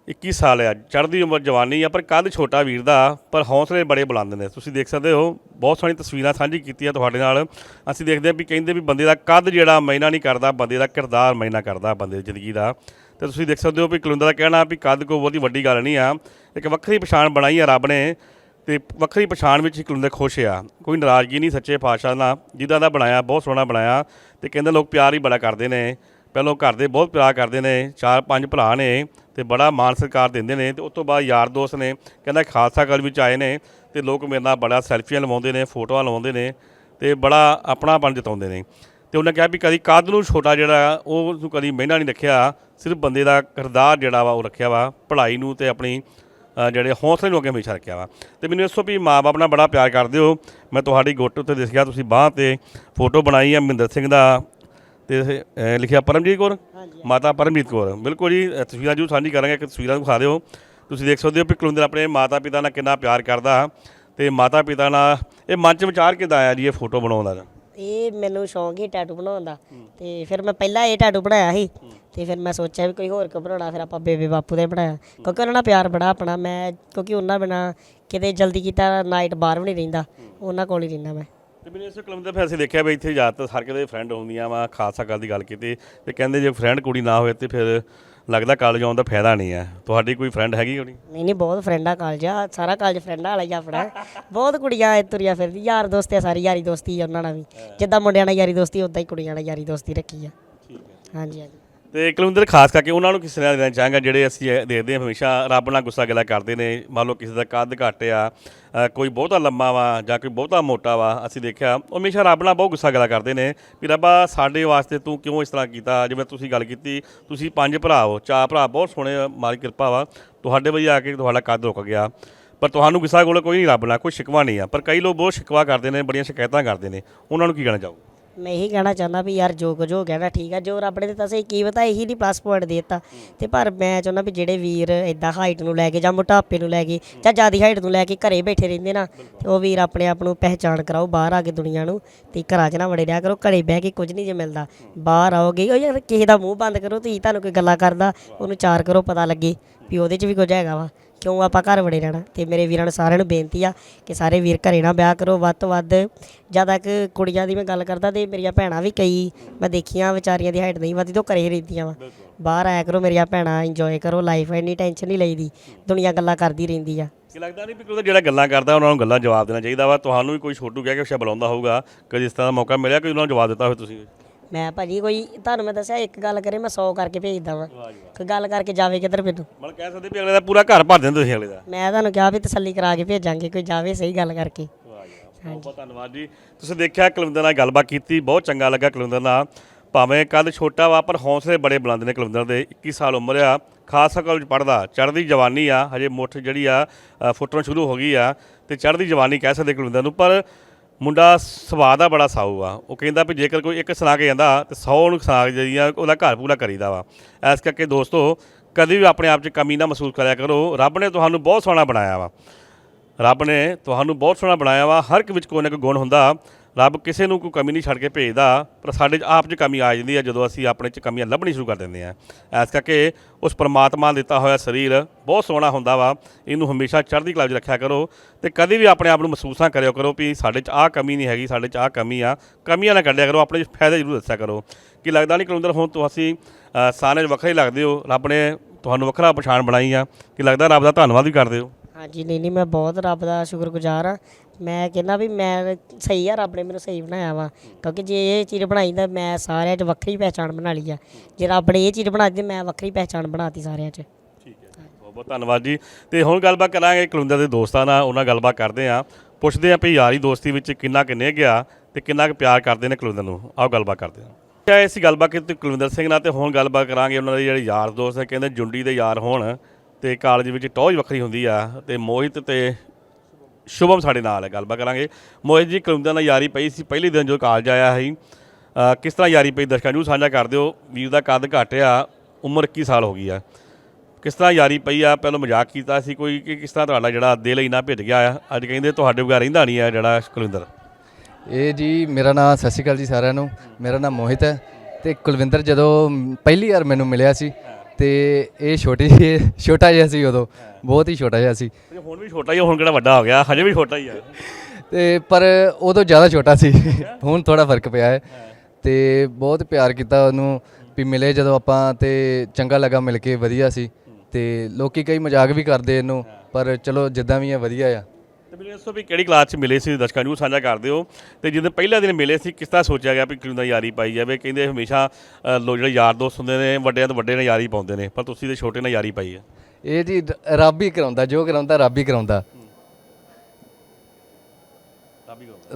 A: 21 ਸਾਲ ਆ, ਚੜ੍ਹਦੀ ਉਮਰ ਜਵਾਨੀ ਆ, ਪਰ ਕੱਦ ਛੋਟਾ ਵੀਰ ਦਾ, ਪਰ ਹੌਸਲੇ ਬੜੇ ਬੁਲੰਦ ਨੇ। ਤੁਸੀਂ ਦੇਖ ਸਕਦੇ ਹੋ, ਬਹੁਤ ਸੋਹਣੀ ਤਸਵੀਰਾਂ ਸਾਂਝੀ ਕੀਤੀਆਂ ਤੁਹਾਡੇ ਨਾਲ। ਅਸੀਂ ਦੇਖਦੇ ਹਾਂ ਵੀ ਕਹਿੰਦੇ ਵੀ ਬੰਦੇ ਦਾ ਕੱਦ ਜਿਹੜਾ ਮੈਨਾ ਨਹੀਂ ਕਰਦਾ, ਬੰਦੇ ਦਾ ਕਿਰਦਾਰ ਮੈਨਾ ਕਰਦਾ ਬੰਦੇ ਦੀ ਜ਼ਿੰਦਗੀ ਦਾ। ਤੇ ਤੁਸੀਂ ਦੇਖ ਸਕਦੇ ਹੋ ਵੀ ਕੁਲਵਿੰਦਰ ਦਾ ਕਹਿਣਾ ਵੀ ਕੱਦ ਕੋਈ ਬਹੁਤੀ ਵੱਡੀ ਗੱਲ ਨਹੀਂ ਆ। ਇੱਕ ਵੱਖਰੀ ਪਛਾਣ ਬਣਾਈ ਆ ਰੱਬ ਨੇ। ਤੇ ਵੱਖਰੀ ਪਛਾਣ ਵਿੱਚ ਹੀ ਕੁਲਵਿੰਦਰ ਖੁਸ਼ ਆ। ਕੋਈ ਨਾਰਾਜ਼ਗੀ ਨਹੀਂ ਸੱਚੇ ਪਾਤਸ਼ਾਹ ਨਾਲ। ਜਿੱਦਾਂ ਦਾ ਬਣਾਇਆ ਬਹੁਤ ਸੋਹਣਾ ਬਣਾਇਆ ਤੇ ਕਹਿੰਦੇ ਲੋਕ ਪਿਆਰ ਹੀ ਬੜਾ ਕਰਦੇ ਨੇ। ਪਹਿਲੋਂ ਘਰ ਦੇ ਬਹੁਤ ਪਿਆਰ ਕਰਦੇ ਨੇ ਚਾਰ ਪੰਜ ਭਰਾ ਨੇ ਤੇ ਬੜਾ ਮਾਣ ਸਤਿਕਾਰ ਦਿੰਦੇ ਨੇ ਤੇ ਉਸ ਤੋਂ ਬਾਅਦ ਯਾਰ ਦੋਸਤ ਨੇ ਕਹਿੰਦਾ ਖਾਲਸਾ ਕਾਲਜ ਵਿੱਚ ਆਏ ਨੇ ਤੇ ਲੋਕ ਮੇਰੇ ਨਾਲ ਬੜਾ ਸੈਲਫੀਆਂ ਲਵਾਉਂਦੇ ਨੇ ਫੋਟੋਆਂ ਲਵਾਉਂਦੇ ਨੇ ਤੇ ਬੜਾ ਆਪਣਾਪਣ ਜਤਾਉਂਦੇ ਨੇ। ਤੇ ਉਹਨੇ ਕਿਹਾ ਵੀ ਕਦੀ ਕੱਦ ਨੂੰ ਛੋਟਾ ਜਿਹੜਾ ਆ, ਉਹ ਨੂੰ ਕਦੀ ਮਹਿਨਾ ਨਹੀਂ ਰੱਖਿਆ ਸਿਰਫ ਬੰਦੇ ਦਾ ਕਿਰਦਾਰ ਜਿਹੜਾ ਵਾ ਉਹ ਰੱਖਿਆ ਵਾ ਪੜ੍ਹਾਈ ਨੂੰ ਤੇ ਆਪਣੀ ਜਿਹੜੇ ਹੌਸਲੇ ਨੂੰ ਅੱਗੇ ਹਮੇਸ਼ਾ ਰੱਖਿਆ ਵਾ। ਤੇ ਮੈਨੂੰ ਦੱਸੋ ਵੀ ਮਾਂ-ਬਾਪ ਨਾਲ ਬੜਾ ਪਿਆਰ ਕਰਦੇ ਹੋ। ਮੈਂ ਤੁਹਾਡੀ ਗੁੱਟ ਉੱਤੇ ਦਿਸਿਆ ਤੁਸੀਂ ਬਾਂਹ ਤੇ ਫੋਟੋ ਬਣਾਈ ਆ ਮਹਿੰਦਰ ਸਿੰਘ ਦਾ। ਤੇ ਲਿਖਿਆ ਪਰਮਜੀਤ ਕੌਰ? ਮਾਤਾ ਪਰਮਜੀਤ ਕੌਰ। ਬਿਲਕੁਲ ਜੀ ਤਸਵੀਰਾਂ ਜੂ ਸਾਂਝੀ ਕਰਾਂਗੇ ਕਿ ਤਸਵੀਰਾਂ ਦਿਖਾ ਦਿਓ। ਤੁਸੀਂ ਦੇਖ ਸਕਦੇ ਹੋ ਵੀ ਕੁਲਵਿੰਦਰ ਆਪਣੇ ਮਾਤਾ ਪਿਤਾ ਨਾਲ ਕਿੰਨਾ ਪਿਆਰ ਕਰਦਾ। ਤੇ ਮਾਤਾ ਪਿਤਾ ਨਾਲ ਇਹ ਮਨ ਚ ਵਿਚਾਰ ਕਿੱਦਾਂ ਆਇਆ ਜੀ ਇਹ ਫੋਟੋ ਬਣਾਉਣ ਦਾ?
B: ਇਹ ਮੈਨੂੰ ਸ਼ੌਂਕ ਹੀ ਟੈਟੂ ਬਣਾਉਣ ਦਾ। ਤੇ ਫਿਰ ਮੈਂ ਪਹਿਲਾਂ ਇਹ ਟੈਟੂ ਬਣਾਇਆ ਸੀ। ਤੇ ਫਿਰ ਮੈਂ ਸੋਚਿਆ ਵੀ ਕੋਈ ਹੋਰ ਕੋ ਬਣਾਉਣਾ ਫਿਰ ਆਪਾਂ ਬੇਬੇ ਬਾਪੂ ਦੇ ਬਣਾਇਆ। ਕਿਉਂਕਿ ਉਹਨਾਂ ਨਾਲ ਪਿਆਰ ਬੜਾ ਆਪਣਾ ਮੈਂ ਕਿਉਂਕਿ ਉਹਨਾਂ ਬਿਨਾ ਕਿਤੇ ਜਲਦੀ ਕੀਤਾ ਨਾਈਟ ਬਾਹਰ ਵੀ ਨਹੀਂ ਰਹਿੰਦਾ ਉਹਨਾਂ ਕੋਲ ਹੀ ਰਹਿੰਦਾ ਮੈਂ।
A: ਤੇ ਮੈਨੂੰ ਇਸ ਕਲਮ ਦੇ ਅਸੀਂ ਦੇਖਿਆ ਵੀ ਇੱਥੇ ਜ਼ਿਆਦਾਤਰ ਹਰ ਦੇ ਫਰੈਂਡ ਹੁੰਦੀਆਂ ਵਾ ਖਾਲਸਾ ਗੱਲ ਦੀ ਗੱਲ ਕੀਤੀ ਤੇ ਕਹਿੰਦੇ ਜੇ ਫਰੈਂਡ ਕੁੜੀ ਨਾ ਹੋਵੇ ਤੇ ਫਿਰ ਲੱਗਦਾ ਕਾਲਜ ਆਉਣ ਦਾ ਫਾਇਦਾ ਨਹੀਂ ਹੈ। ਤੁਹਾਡੀ ਕੋਈ ਫਰੈਂਡ ਹੈਗੀ ਹੋਣੀ
B: ਨਹੀਂ? ਨਹੀਂ ਬਹੁਤ ਫਰੈਂਡਾ ਕਾਲਜ ਆ ਸਾਰਾ ਕਾਲਜ ਫਰੈਂਡਾ ਵਾਲਾ ਹੀ ਆ ਆਪਣਾ। ਬਹੁਤ ਕੁੜੀਆਂ ਤੁਰੀਆਂ ਫਿਰਦੀ ਯਾਰ ਦੋਸਤ ਆ ਸਾਰੀ ਯਾਰੀ ਦੋਸਤੀ ਆ ਉਹਨਾਂ ਨਾਲ ਵੀ। ਜਿੱਦਾਂ ਮੁੰਡਿਆਂ ਨਾਲ ਯਾਰੀ ਦੋਸਤੀ ਉਦਾਂ ਹੀ ਕੁੜੀਆਂ ਨਾਲ ਯਾਰੀ ਦੋਸਤੀ ਰੱਖੀ ਆ।
A: ਠੀਕ ਹੈ।
B: ਹਾਂਜੀ ਹਾਂਜੀ।
A: ਤੇ ਕੁਲਵਿੰਦਰ ਖਾਸ ਕਰਕੇ ਉਹਨਾਂ ਨੂੰ ਕਿਸੇ ਨਾਲ ਦੇਣਾ ਚਾਹਾਂਗਾ ਜਿਹੜੇ ਅਸੀਂ ਇਹ ਦੇਖਦੇ ਹਾਂ ਹਮੇਸ਼ਾ ਰੱਬ ਨਾਲ ਗੁੱਸਾ ਗਿਲਾ ਕਰਦੇ ਨੇ ਮੰਨ ਲਓ ਕਿਸੇ ਦਾ ਕੱਦ ਘੱਟ ਆ ਅ, ਕੋਈ ਬਹੁਤਾ ਲੰਮਾ ਵਾ ਜਾਂ ਕੋਈ ਬਹੁਤਾ ਮੋਟਾ ਵਾ ਅਸੀਂ ਦੇਖਿਆ ਉਹ ਹਮੇਸ਼ਾ ਰੱਬ ਨਾਲ ਬਹੁਤ ਗੁੱਸਾ ਗਿਲਾ ਕਰਦੇ ਨੇ ਵੀ ਰੱਬਾ ਸਾਡੇ ਵਾਸਤੇ ਤੂੰ ਕਿਉਂ ਇਸ ਤਰ੍ਹਾਂ ਕੀਤਾ? ਜਿਵੇਂ ਤੁਸੀਂ ਗੱਲ ਕੀਤੀ ਤੁਸੀਂ ਪੰਜ ਭਰਾ ਹੋ ਚਾਰ ਭਰਾ ਬਹੁਤ ਸੋਹਣੇ ਮਾਰੀ ਕਿਰਪਾ ਵਾ ਤੁਹਾਡੇ ਵਈ ਆ ਕੇ ਤੁਹਾਡਾ ਕੱਦ ਰੁਕ ਗਿਆ। ਪਰ ਤੁਹਾਨੂੰ ਗੁੱਸਾ ਕੋਲ ਕੋਈ ਨਹੀਂ ਰੱਬ ਨਾਲ ਕੋਈ ਸ਼ਿਕਵਾ ਨਹੀਂ ਆ ਪਰ ਕਈ ਲੋਕ ਬਹੁਤ ਸ਼ਿਕਵਾ ਕਰਦੇ ਨੇ ਬੜੀਆਂ ਸ਼ਿਕਾਇਤਾਂ ਕਰਦੇ ਨੇ ਉਹਨਾਂ ਨੂੰ ਕੀ ਕਹਿਣਾ ਚਾਹੋ
B: ਮੈਂ ਇਹੀ ਕਹਿਣਾ ਚਾਹੁੰਦਾ ਵੀ ਯਾਰ ਜੋ ਕੁਝ ਹੋ ਗਿਆ ਨਾ, ਠੀਕ ਆ ਜੋ ਰੱਬ ਨੇ ਦਿੱਤਾ ਸਹੀ ਕੀ ਪਤਾ ਇਹੀ ਨਹੀਂ ਪਲੱਸ ਪੁਆਇੰਟ ਦਿੱਤਾ। ਤੇ ਪਰ ਮੈਂ ਚਾਹੁੰਦਾ ਵੀ ਜਿਹੜੇ ਵੀਰ ਇਦਾਂ ਹਾਈਟ ਨੂੰ ਲੈ ਕੇ ਜਾਂ ਮੋਟਾਪੇ ਨੂੰ ਲੈ ਕੇ ਜਾਂ ਜ਼ਿਆਦਾ ਹਾਈਟ ਨੂੰ ਲੈ ਕੇ ਘਰੇ ਬੈਠੇ ਰਹਿੰਦੇ ਨਾ, ਤੇ ਉਹ ਵੀਰ ਆਪਣੇ ਆਪ ਨੂੰ ਪਹਿਚਾਣ ਕਰਾਓ ਬਾਹਰ ਆ ਕੇ ਦੁਨੀਆ ਨੂੰ, ਤੇ ਘਰਾਂ 'ਚ ਨਾ ਵੜੇ ਰਿਹਾ ਕਰੋ, ਘਰੇ ਬਹਿ ਕੇ ਕੁਝ ਨਹੀਂ ਜੇ ਮਿਲਦਾ। ਬਾਹਰ ਆਓਗੇ ਉਹ ਯਾਰ ਕਿਸੇ ਦਾ ਮੂੰਹ ਬੰਦ ਕਰੋ ਤੁਸੀਂ ਤੁਹਾਨੂੰ ਕੋਈ ਗੱਲਾਂ ਕਰਦਾ, ਉਹਨੂੰ ਚਾਰ ਕਰੋ, ਪਤਾ ਲੱਗੇ ਵੀ ਉਹਦੇ 'ਚ ਵੀ ਕੁਝ ਹੈਗਾ ਵਾ। ਕਿਉਂ ਆਪਾਂ ਘਰ ਵੜੇ ਰਹਿਣਾ? ਤੇ ਮੇਰੇ ਵੀਰਾਂ ਨੂੰ ਸਾਰਿਆਂ ਨੂੰ ਬੇਨਤੀ ਆ ਕਿ ਸਾਰੇ ਵੀਰ ਘਰੇ ਨਾ ਵਿਆਹ ਕਰੋ, ਵੱਧ ਤੋਂ ਵੱਧ ਜਦ ਤੱਕ ਕੁੜੀਆਂ ਦੀ ਮੈਂ ਗੱਲ ਕਰਦਾ ਤੇ ਮੇਰੀਆਂ ਭੈਣਾਂ ਵੀ ਕਈ, ਮੈਂ ਦੇਖੀਆਂ ਵਿਚਾਰੀਆਂ ਦੀ ਹਾਈਟ ਨਹੀਂ ਵੱਧਦੀ ਤੇ ਉਹ ਘਰੇ ਹੀ ਰਹਿੰਦੀਆਂ ਵਾ। ਬਾਹਰ ਆਇਆ ਕਰੋ ਮੇਰੀਆਂ ਭੈਣਾਂ ਇੰਜੋਏ ਕਰੋ ਲਾਈਫ ਇੰਨੀ ਟੈਨਸ਼ਨ ਨਹੀਂ ਲਈਦੀ, ਦੁਨੀਆ ਗੱਲਾਂ ਕਰਦੀ ਰਹਿੰਦੀ ਆ।
A: ਕੀ ਲੱਗਦਾ ਨਹੀਂ ਵੀ ਕੋਈ ਜਿਹੜਾ ਗੱਲਾਂ ਕਰਦਾ ਉਹਨਾਂ ਨੂੰ ਗੱਲਾਂ ਜਵਾਬ ਦੇਣਾ ਚਾਹੀਦਾ ਵਾ? ਤੁਹਾਨੂੰ ਵੀ ਕੋਈ ਛੋਟੂ ਕਹਿ ਕੇ ਸ਼ਾ ਬੁਲਾਉਂਦਾ ਹੋਊਗਾ, ਕਦੇ ਇਸ ਤਰ੍ਹਾਂ ਦਾ ਮੌਕਾ ਮਿਲਿਆ ਕੋਈ ਉਹਨਾਂ ਨੂੰ ਜਵਾਬ ਦਿੱਤਾ ਹੋਵੇ ਤੁਸੀਂ?
B: ਮੈਂ ਭਾਜੀ ਕੋਈ ਤੁਹਾਨੂੰ ਮੈਂ ਦੱਸਿਆ ਇੱਕ ਗੱਲ ਕਰੇ ਮੈਂ 100 ਕਰਕੇ ਭੇਜਦਾ ਵਾਂ। ਕੋਈ ਗੱਲ ਕਰਕੇ ਜਾਵੇ ਕਿੱਧਰ ਮੈਨੂੰ
A: ਮਤਲਬ ਕਹਿ ਸਕਦੇ ਵੀ ਅਗਲੇ ਦਾ ਪੂਰਾ ਘਰ ਭਰ ਦਿੰਦੇ ਤੁਸੀਂ ਅਗਲੇ ਦਾ।
B: ਮੈਂ ਤੁਹਾਨੂੰ ਕਿਹਾ ਵੀ ਤਸੱਲੀ ਕਰਾ ਕੇ ਭੇਜਾਂਗੇ ਕੋਈ ਜਾਵੇ ਸਹੀ ਗੱਲ ਕਰਕੇ।
A: ਬਹੁਤ ਬਹੁਤ ਧੰਨਵਾਦ ਜੀ। ਤੁਸੀਂ ਦੇਖਿਆ ਕੁਲਵਿੰਦਰ ਨਾਲ ਗੱਲਬਾਤ ਕੀਤੀ ਬਹੁਤ ਚੰਗਾ ਲੱਗਾ ਕੁਲਵਿੰਦਰ ਨਾਲ। ਭਾਵੇਂ ਕੱਦ ਛੋਟਾ ਵਾ ਪਰ ਹੌਸਲੇ ਬੜੇ ਬੁਲੰਦ ਨੇ ਕੁਲਵਿੰਦਰ ਦੇ। 21 ਸਾਲ ਉਮਰ ਆ ਖਾਲਸਾ ਕਾਲਜ ਪੜਦਾ ਚੜ੍ਹਦੀ ਜਵਾਨੀ ਆ ਹਜੇ ਮੁੱਠ ਜਿਹੜੀ ਆ ਫੁੱਟਣ ਸ਼ੁਰੂ ਹੋ ਗਈ ਆ ਤੇ ਚੜ੍ਹਦੀ ਜਵਾਨੀ ਕਹਿ ਸਕਦੇ ਕੁਲਵਿੰਦਰ ਨੂੰ ਪਰ ਮੁੰਡਾ ਸੁਭਾਅ ਦਾ ਬੜਾ ਸਾਊ ਆ। ਉਹ ਕਹਿੰਦਾ ਵੀ ਜੇਕਰ ਕੋਈ ਇੱਕ ਸੁਣਾ ਕੇ ਜਾਂਦਾ ਤੇ 100 ਨੂੰ ਸੁਣਾ ਕੇ ਜਿਹੜੀ ਆ ਉਹਦਾ ਘਰ ਪੂਰਾ ਕਰੀਦਾ ਵਾ। ਐਸ ਕਰਕੇ ਦੋਸਤੋ, ਕਦੇ ਵੀ ਆਪਣੇ ਆਪ 'ਚ ਕਮੀ ਨਾ ਮਹਿਸੂਸ ਕਰਿਆ ਕਰੋ। ਰੱਬ ਨੇ ਤੁਹਾਨੂੰ ਬਹੁਤ ਸੋਹਣਾ ਬਣਾਇਆ ਵਾ। ਰੱਬ ਨੇ ਤੁਹਾਨੂੰ ਬਹੁਤ ਸੋਹਣਾ ਬਣਾਇਆ ਵਾ। ਹਰ ਇੱਕ ਵਿੱਚ ਕੋਈ ਨਾ ਕੋਈ ਗੁਣ ਹੁੰਦਾ। ਰੱਬ ਕਿਸੇ ਨੂੰ ਕੋਈ ਕਮੀ ਨਹੀਂ ਛੱਡ ਕੇ ਭੇਜਦਾ ਪਰ ਸਾਡੇ 'ਚ ਆਪ 'ਚ ਕਮੀ ਆ ਜਾਂਦੀ ਹੈ ਜਦੋਂ ਅਸੀਂ ਆਪਣੇ 'ਚ ਕਮੀਆਂ ਲੱਭਣੀ ਸ਼ੁਰੂ ਕਰ ਦਿੰਦੇ ਹਾਂ। ਐਸ ਕਰਕੇ ਉਸ ਪਰਮਾਤਮਾ ਦਿੱਤਾ ਹੋਇਆ ਸਰੀਰ ਬਹੁਤ ਸੋਹਣਾ ਹੁੰਦਾ ਵਾ ਇਹਨੂੰ ਹਮੇਸ਼ਾ ਚੜ੍ਹਦੀ ਕਲਾ 'ਚ ਰੱਖਿਆ ਕਰੋ ਤੇ ਕਦੇ ਵੀ ਆਪਣੇ ਆਪ ਨੂੰ ਮਹਿਸੂਸ ਨਾ ਕਰਿਓ ਕਰੋ ਵੀ ਸਾਡੇ 'ਚ ਆਹ ਕਮੀ ਨਹੀਂ ਹੈਗੀ ਸਾਡੇ 'ਚ ਆਹ ਕਮੀ ਆ ਕਮੀਆਂ ਨਾ ਕੱਢਿਆ ਕਰੋ ਆਪਣੇ ਫਾਇਦੇ ਜ਼ਰੂਰ ਦੱਸਿਆ ਕਰੋ। ਕਿ ਲੱਗਦਾ ਨਹੀਂ ਕਲੁੰਦਰ ਹੁਣ ਤੁਸੀਂ ਅ, ਸਾਰੇ ਵੱਖਰੇ ਲੱਗਦੇ ਹੋ ਰੱਬ ਨੇ ਤੁਹਾਨੂੰ ਵੱਖਰਾ ਪਛਾਣ ਬਣਾਈ ਆ ਕਿ ਲੱਗਦਾ ਰੱਬ ਦਾ ਧੰਨਵਾਦ ਵੀ ਕਰਦੇ ਹੋ?
B: ਹਾਂਜੀ ਨਹੀਂ ਨਹੀਂ ਮੈਂ ਬਹੁਤ ਰੱਬ ਦਾ ਸ਼ੁਕਰਗੁਜ਼ਾਰ ਆ ਮੈਂ ਕਹਿੰਦਾ ਵੀ ਮੈਂ ਸਹੀ ਆ, ਰੱਬ ਨੇ ਮੈਨੂੰ ਸਹੀ ਬਣਾਇਆ ਵਾ। ਕਿਉਂਕਿ ਜੇ ਇਹ ਚੀਜ਼ ਬਣਾਈ ਤਾਂ ਮੈਂ ਸਾਰਿਆਂ 'ਚ ਵੱਖਰੀ ਪਹਿਚਾਣ ਬਣਾ ਲਈ ਆ। ਜੇ ਰੱਬ ਨੇ ਇਹ ਚੀਜ਼ ਬਣਾ ਦਿੱਤੀ, ਮੈਂ ਵੱਖਰੀ ਪਹਿਚਾਣ ਬਣਾਤੀ ਸਾਰਿਆਂ 'ਚ।
A: ਠੀਕ ਹੈ ਬਹੁਤ ਬਹੁਤ ਧੰਨਵਾਦ ਜੀ। ਤੇ ਹੁਣ ਗੱਲਬਾਤ ਕਰਾਂਗੇ ਕੁਲਿੰਦਰ ਦੇ ਦੋਸਤਾਂ ਨਾਲ, ਉਹਨਾਂ ਨਾਲ ਗੱਲਬਾਤ ਕਰਦੇ ਆ ਪੁੱਛਦੇ ਆ ਵੀ ਯਾਰੀ ਦੋਸਤੀ ਵਿੱਚ ਕਿੰਨਾ ਕਿੰਨੇ ਗਿਆ ਤੇ ਕਿੰਨਾ ਕੁ ਪਿਆਰ ਕਰਦੇ ਨੇ ਕੁਲਿੰਦਰ ਨੂੰ। ਆਓ ਗੱਲਬਾਤ ਕਰਦੇ ਆ ਕਿਆ ਅਸੀਂ ਗੱਲਬਾਤ ਕੀਤੀ ਕੁਲਵਿੰਦਰ ਸਿੰਘ ਨਾਲ ਤੇ ਹੁਣ ਗੱਲਬਾਤ ਕਰਾਂਗੇ ਉਹਨਾਂ ਦੇ ਜਿਹੜੇ ਯਾਰ ਦੋਸਤ ਨੇ, ਕਹਿੰਦੇ ਜੁੰਡੀ ਦੇ ਯਾਰ ਹੋਣ ਤੇ ਕਾਲਜ ਵਿੱਚ ਟੌਜ ਵੱਖਰੀ ਹੁੰਦੀ ਆ ਤੇ ਮੋਹਿਤ ਤੇ ਸ਼ੁਭਮ ਸਾਡੇ ਨਾਲ ਹੈ, ਗੱਲਬਾਤ ਕਰਾਂਗੇ। ਮੋਹਿਤ ਜੀ ਕੁਲਵਿੰਦਰ ਨਾਲ ਯਾਰੀ ਪਈ ਸੀ, ਪਹਿਲੇ ਦਿਨ ਜੋ ਕਾਲਜ ਆਇਆ ਸੀ। ਕਿਸ ਤਰ੍ਹਾਂ ਯਾਰੀ ਪਈ ਦਰਸ਼ਕਾਂ ਨੂੰ? ਸਾਂਝਾ ਕਰ ਦਿਓ, ਵੀਰ ਦਾ ਕੱਦ ਘੱਟ ਆ ਉਮਰ 21 ਸਾਲ ਹੋ ਗਈ ਆ। ਕਿਸ ਤਰ੍ਹਾਂ ਯਾਰੀ ਪਈ ਆ? ਪਹਿਲਾਂ ਮਜ਼ਾਕ ਕੀਤਾ ਸੀ ਕੋਈ, ਕਿ ਕਿਸ ਤਰ੍ਹਾਂ ਤੁਹਾਡਾ ਜਿਹੜਾ ਦਿਲ ਇੰਨਾ ਭਿੱਜ ਗਿਆ ਆ? ਅੱਜ ਕਹਿੰਦੇ ਤੁਹਾਡੇ ਬਗੈਰ ਰਹਿੰਦਾ ਨਹੀਂ ਆ ਜਿਹੜਾ ਕੁਲਵਿੰਦਰ
C: ਇਹ ਜੀ, ਮੇਰਾ ਨਾਮ ਸਤਿ ਸ਼੍ਰੀ ਅਕਾਲ ਜੀ ਸਾਰਿਆਂ ਨੂੰ। ਮੇਰਾ ਨਾਮ ਮੋਹਿਤ ਹੈ ਤੇ ਕੁਲਵਿੰਦਰ ਜਦੋਂ ਪਹਿਲੀ ਵਾਰ ਮੈਨੂੰ ਮਿਲਿਆ ਸੀ ਤੇ ਇਹ ਛੋਟੀ ਜਿਹੀ- ਛੋਟਾ ਜਿਹਾ ਸੀ ਉਦੋਂ। ਬਹੁਤ ਹੀ ਛੋਟਾ ਜਿਹਾ ਸੀ।
A: ਹੁਣ ਵੀ ਛੋਟਾ ਹੀ ਆ, ਹੁਣ ਕਿਹੜਾ ਵੱਡਾ ਹੋ ਗਿਆ? ਹਜੇ ਵੀ ਛੋਟਾ ਹੀ ਆ।
C: ਤੇ ਪਰ ਉਦੋਂ ਜ਼ਿਆਦਾ ਛੋਟਾ ਸੀ। ਹੁਣ ਥੋੜਾ ਫ਼ਰਕ ਪਿਆ ਹੈ। ਤੇ ਬਹੁਤ ਪਿਆਰ ਕੀਤਾ ਉਹਨੂੰ ਵੀ ਮਿਲੇ ਜਦੋਂ ਆਪਾਂ ਤੇ ਚੰਗਾ ਲੱਗਾ ਮਿਲ ਕੇ ਵਧੀਆ ਸੀ। ਤੇ ਲੋਕੀ ਕਈ ਮਜ਼ਾਕ ਵੀ ਕਰਦੇ ਇਹਨੂੰ ਪਰ ਚਲੋ ਜਿੱਦਾਂ ਵੀ ਹੈ ਵਧੀਆ ਆ।
A: ਤੇ ਮੈਨੂੰ ਦੱਸੋ ਵੀ ਕਿਹੜੀ ਕਲਾਸ 'ਚ ਮਿਲੇ ਸੀ ਦਰਸ਼ਕਾਂ ਨੂੰ ਸਾਂਝਾ ਕਰ ਦਿਓ। ਤੇ ਜਦੋਂ ਪਹਿਲਾ ਦਿਨ ਮਿਲੇ ਸੀ ਕਿਸ ਤਰ੍ਹਾਂ ਸੋਚਿਆ ਗਿਆ ਵੀ ਕਿਉਂ ਦਾ ਯਾਰੀ ਪਾਈ ਜਾਵੇ? ਕਹਿੰਦੇ ਹਮੇਸ਼ਾ ਅ, ਲੋਕ ਜਿਹੜੇ ਯਾਰ ਦੋਸਤ ਹੁੰਦੇ ਨੇ ਵੱਡਿਆਂ ਤੋਂ ਵੱਡੇ ਨਾਲ ਯਾਰੀ ਪਾਉਂਦੇ ਨੇ ਪਰ ਤੁਸੀਂ ਤੇ ਛੋਟੇ ਨਾਲ ਯਾਰੀ ਪਾਈ ਹੈ
C: ਇਹ ਜੀ ਰੱਬ ਹੀ ਕਰਾਉਂਦਾ ਜੋ ਕਰਾਉਂਦਾ ਰੱਬ ਹੀ ਕਰਾਉਂਦਾ।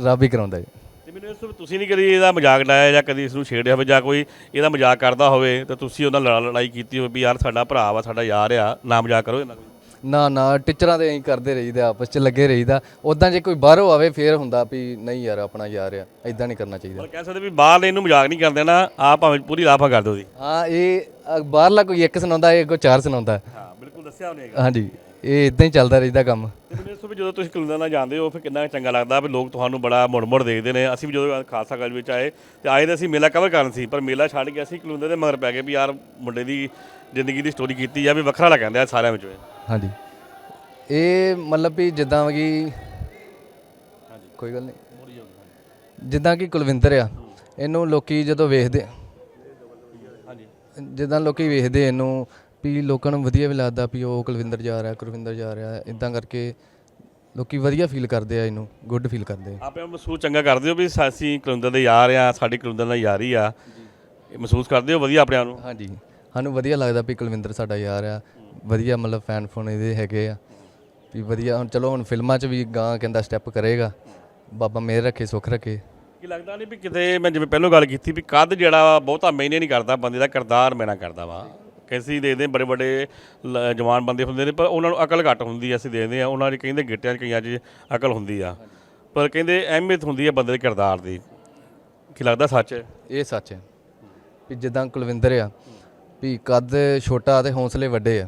C: ਰੱਬ ਹੀ ਕਰਾਉਂਦਾ ਜੀ।
A: ਤੇ ਮੈਨੂੰ ਦੱਸੋ ਵੀ ਤੁਸੀਂ ਨਹੀਂ ਕਦੀ ਇਹਦਾ ਮਜ਼ਾਕ ਡਾਇਆ ਜਾਂ ਕਦੀ ਇਸ ਨੂੰ ਛੇੜਿਆ ਹੋਵੇ ਜਾਂ ਕੋਈ ਇਹਦਾ ਮਜ਼ਾਕ ਕਰਦਾ ਹੋਵੇ ਤਾਂ ਤੁਸੀਂ ਉਹਨਾਂ ਨਾਲ ਲੜਾ- ਲੜਾਈ ਕੀਤੀ ਹੋਵੇ ਵੀ ਯਾਰ ਸਾਡਾ ਭਰਾ ਵਾ ਸਾਡਾ ਯਾਰ ਆ ਨਾ ਮਜ਼ਾਕ ਕਰੋ ਇਹਨਾਂ ਕੋਈ
C: ਨਾ ਨਾ ਟੀਚਰਾਂ ਦੇ ਐਂ ਕਰਦੇ ਰਹੀਦਾ ਆਪਸ ਚ ਲੱਗੇ ਰਹੀਦਾ। ਉਦਾਂ ਜੇ ਕੋਈ ਬਾਹਰੋਂ ਆਵੇ ਫੇਰ ਹੁੰਦਾ ਵੀ ਨਹੀਂ ਯਾਰ ਆਪਣਾ ਯਾਰ ਆ ਐਦਾਂ ਨਹੀਂ ਕਰਨਾ ਚਾਹੀਦਾ।
A: ਪਰ ਕਹਿ ਸਕਦੇ ਵੀ ਬਾਹਰ ਇਹਨੂੰ ਮਜ਼ਾਕ ਨਹੀਂ ਕਰਦੇ ਨਾ ਆਪ ਭਾਵੇਂ ਪੂਰੀ ਲਾਫਾ ਕਰ ਦਿਓ ਜੀ
C: ਹਾਂ ਇਹ ਅ, ਬਾਹਰਲਾ ਕੋਈ ਇੱਕ ਸੁਣਾਉਂਦਾ ਇਹ ਅੱਗੋਂ ਚਾਰ ਸੁਣਾਉਂਦਾ।
A: ਹਾਂ ਬਿਲਕੁਲ ਦੱਸਿਆ ਉਹਨੇ
C: ਹਾਂਜੀ ਇਹ ਇਦਾਂ ਹੀ ਚੱਲਦਾ ਰਹਿੰਦਾ ਕੰਮ।
A: ਤੇ ਮੈਨੂੰ ਦੱਸੋ ਵੀ ਜਦੋਂ ਤੁਸੀਂ ਕਲੰਦਰ ਨਾਲ ਜਾਂਦੇ ਹੋ ਫਿਰ ਕਿੰਨਾ ਚੰਗਾ ਲੱਗਦਾ ਵੀ ਲੋਕ ਤੁਹਾਨੂੰ ਬੜਾ ਮੁੜ-ਮੁੜ ਦੇਖਦੇ ਨੇ। ਅਸੀਂ ਵੀ ਜਦੋਂ ਖਾਲਸਾ ਕਾਲਜ ਵਿੱਚ ਆਏ ਤੇ ਆਏ ਤਾਂ ਅਸੀਂ ਮੇਲਾ ਕਵਰ ਕਰਨ ਸੀ ਪਰ ਮੇਲਾ ਛੱਡ ਕੇ ਅਸੀਂ ਕਲੰਦਰ ਦੇ ਮਗਰ ਪੈ ਗਏ ਵੀ ਯਾਰ ਮੁੰਡੇ ਦੀ ਜ਼ਿੰਦਗੀ ਦੀ ਸਟੋਰੀ ਕੀਤੀ ਜਾਵੇ ਵੱਖਰਾ ਲੱਗਦਾ ਸਾਰਿਆਂ ਵਿੱਚੋਂ ਇਹ।
C: ਹਾਂਜੀ। ਇਹ ਮਤਲਬ ਵੀ ਜਿੱਦਾਂ ਕਿ ਕੋਈ ਗੱਲ ਨਹੀਂ। ਜਿੱਦਾਂ ਕਿ ਕੁਲਵਿੰਦਰ ਆ ਇਹਨੂੰ ਲੋਕੀ ਜਦੋਂ ਵੇਖਦੇ ਜਿੱਦਾਂ ਲੋਕੀ ਵੇਖਦੇ ਇਹਨੂੰ ਵੀ ਲੋਕਾਂ ਨੂੰ ਵਧੀਆ ਵੀ ਲੱਗਦਾ ਵੀ ਉਹ ਕੁਲਵਿੰਦਰ ਜਾ ਰਿਹਾ ਕੁਲਵਿੰਦਰ ਜਾ ਰਿਹਾ ਇਦਾਂ ਕਰਕੇ ਲੋਕੀ ਵਧੀਆ ਫੀਲ ਕਰਦੇ ਆ ਇਹਨੂੰ ਗੁੱਡ ਫੀਲ ਕਰਦੇ ਆ।
A: ਆਪੇ ਮਹਿਸੂਸ ਚੰਗਾ ਕਰਦੇ ਹੋ ਵੀ ਸਾ- ਅਸੀਂ ਕਲੰਦਰ ਦੇ ਯਾਰ ਆ ਸਾਡੀ ਕਲੰਦਰ ਨਾਲ ਯਾਰੀ ਆ। ਇਹ ਮਹਿਸੂਸ ਕਰਦੇ ਹੋ ਵਧੀਆ ਆਪਣੇ ਆਪ ਨੂੰ?
C: ਹਾਂਜੀ। ਸਾਨੂੰ ਵਧੀਆ ਲੱਗਦਾ ਵੀ ਕੁਲਵਿੰਦਰ ਸਾਡਾ ਯਾਰ ਆ। ਵਧੀਆ ਮਤਲਬ ਫੈਨ ਫੋਨ ਇਹਦੇ ਹੈਗੇ ਆ। ਵੀ ਵਧੀਆ ਹੁਣ ਚਲੋ ਹੁਣ ਫਿਲਮਾਂ 'ਚ ਵੀ ਗਾਂ ਕਹਿੰਦਾ ਸਟੈਪ ਕਰੇਗਾ। ਬਾਬਾ ਮੇਰ ਰੱਖੇ ਸੁੱਖ ਰੱਖੇ।
A: ਕੀ ਲੱਗਦਾ ਨਹੀਂ ਵੀ ਕਿਤੇ ਮੈਂ ਜਿਵੇਂ ਪਹਿਲਾਂ ਗੱਲ ਕੀਤੀ ਵੀ ਕੱਦ ਜਿਹੜਾ ਬਹੁਤਾ ਮੈਨੇ ਨਹੀਂ ਕਰਦਾ ਬੰਦੇ ਦਾ ਕਿਰਦਾਰ ਮੈਨਾ ਕਰਦਾ ਵਾ। ਕਿਸੇ ਦੇਖਦੇ ਬੜੇ ਬੜੇ ਜਵਾਨ ਬੰਦੇ ਹੁੰਦੇ ਨੇ ਪਰ ਉਹਨਾਂ ਨੂੰ ਅਕਲ ਘੱਟ ਹੁੰਦੀ ਆ ਅਸੀਂ ਦੇਖਦੇ ਆ। ਉਹਨਾਂ ਦੇ ਕਹਿੰਦੇ ਗਿੱਟਿਆਂ 'ਚ ਕਈਆਂ 'ਚ ਅਕਲ ਹੁੰਦੀ ਆ। ਪਰ ਕਹਿੰਦੇ ਅਹਿਮੀਅਤ ਹੁੰਦੀ ਆ ਬੰਦੇ ਦੇ ਕਿਰਦਾਰ ਦੀ। ਕੀ ਲੱਗਦਾ ਸੱਚ? ਹੈ
C: ਇਹ ਸੱਚ ਹੈ। ਵੀ ਜਿੱਦਾਂ ਕੁਲਵਿੰਦਰ ਆ ਵੀ ਕੱਦ ਛੋਟਾ ਤੇ ਹੌਸਲੇ ਵੱਡੇ ਆ।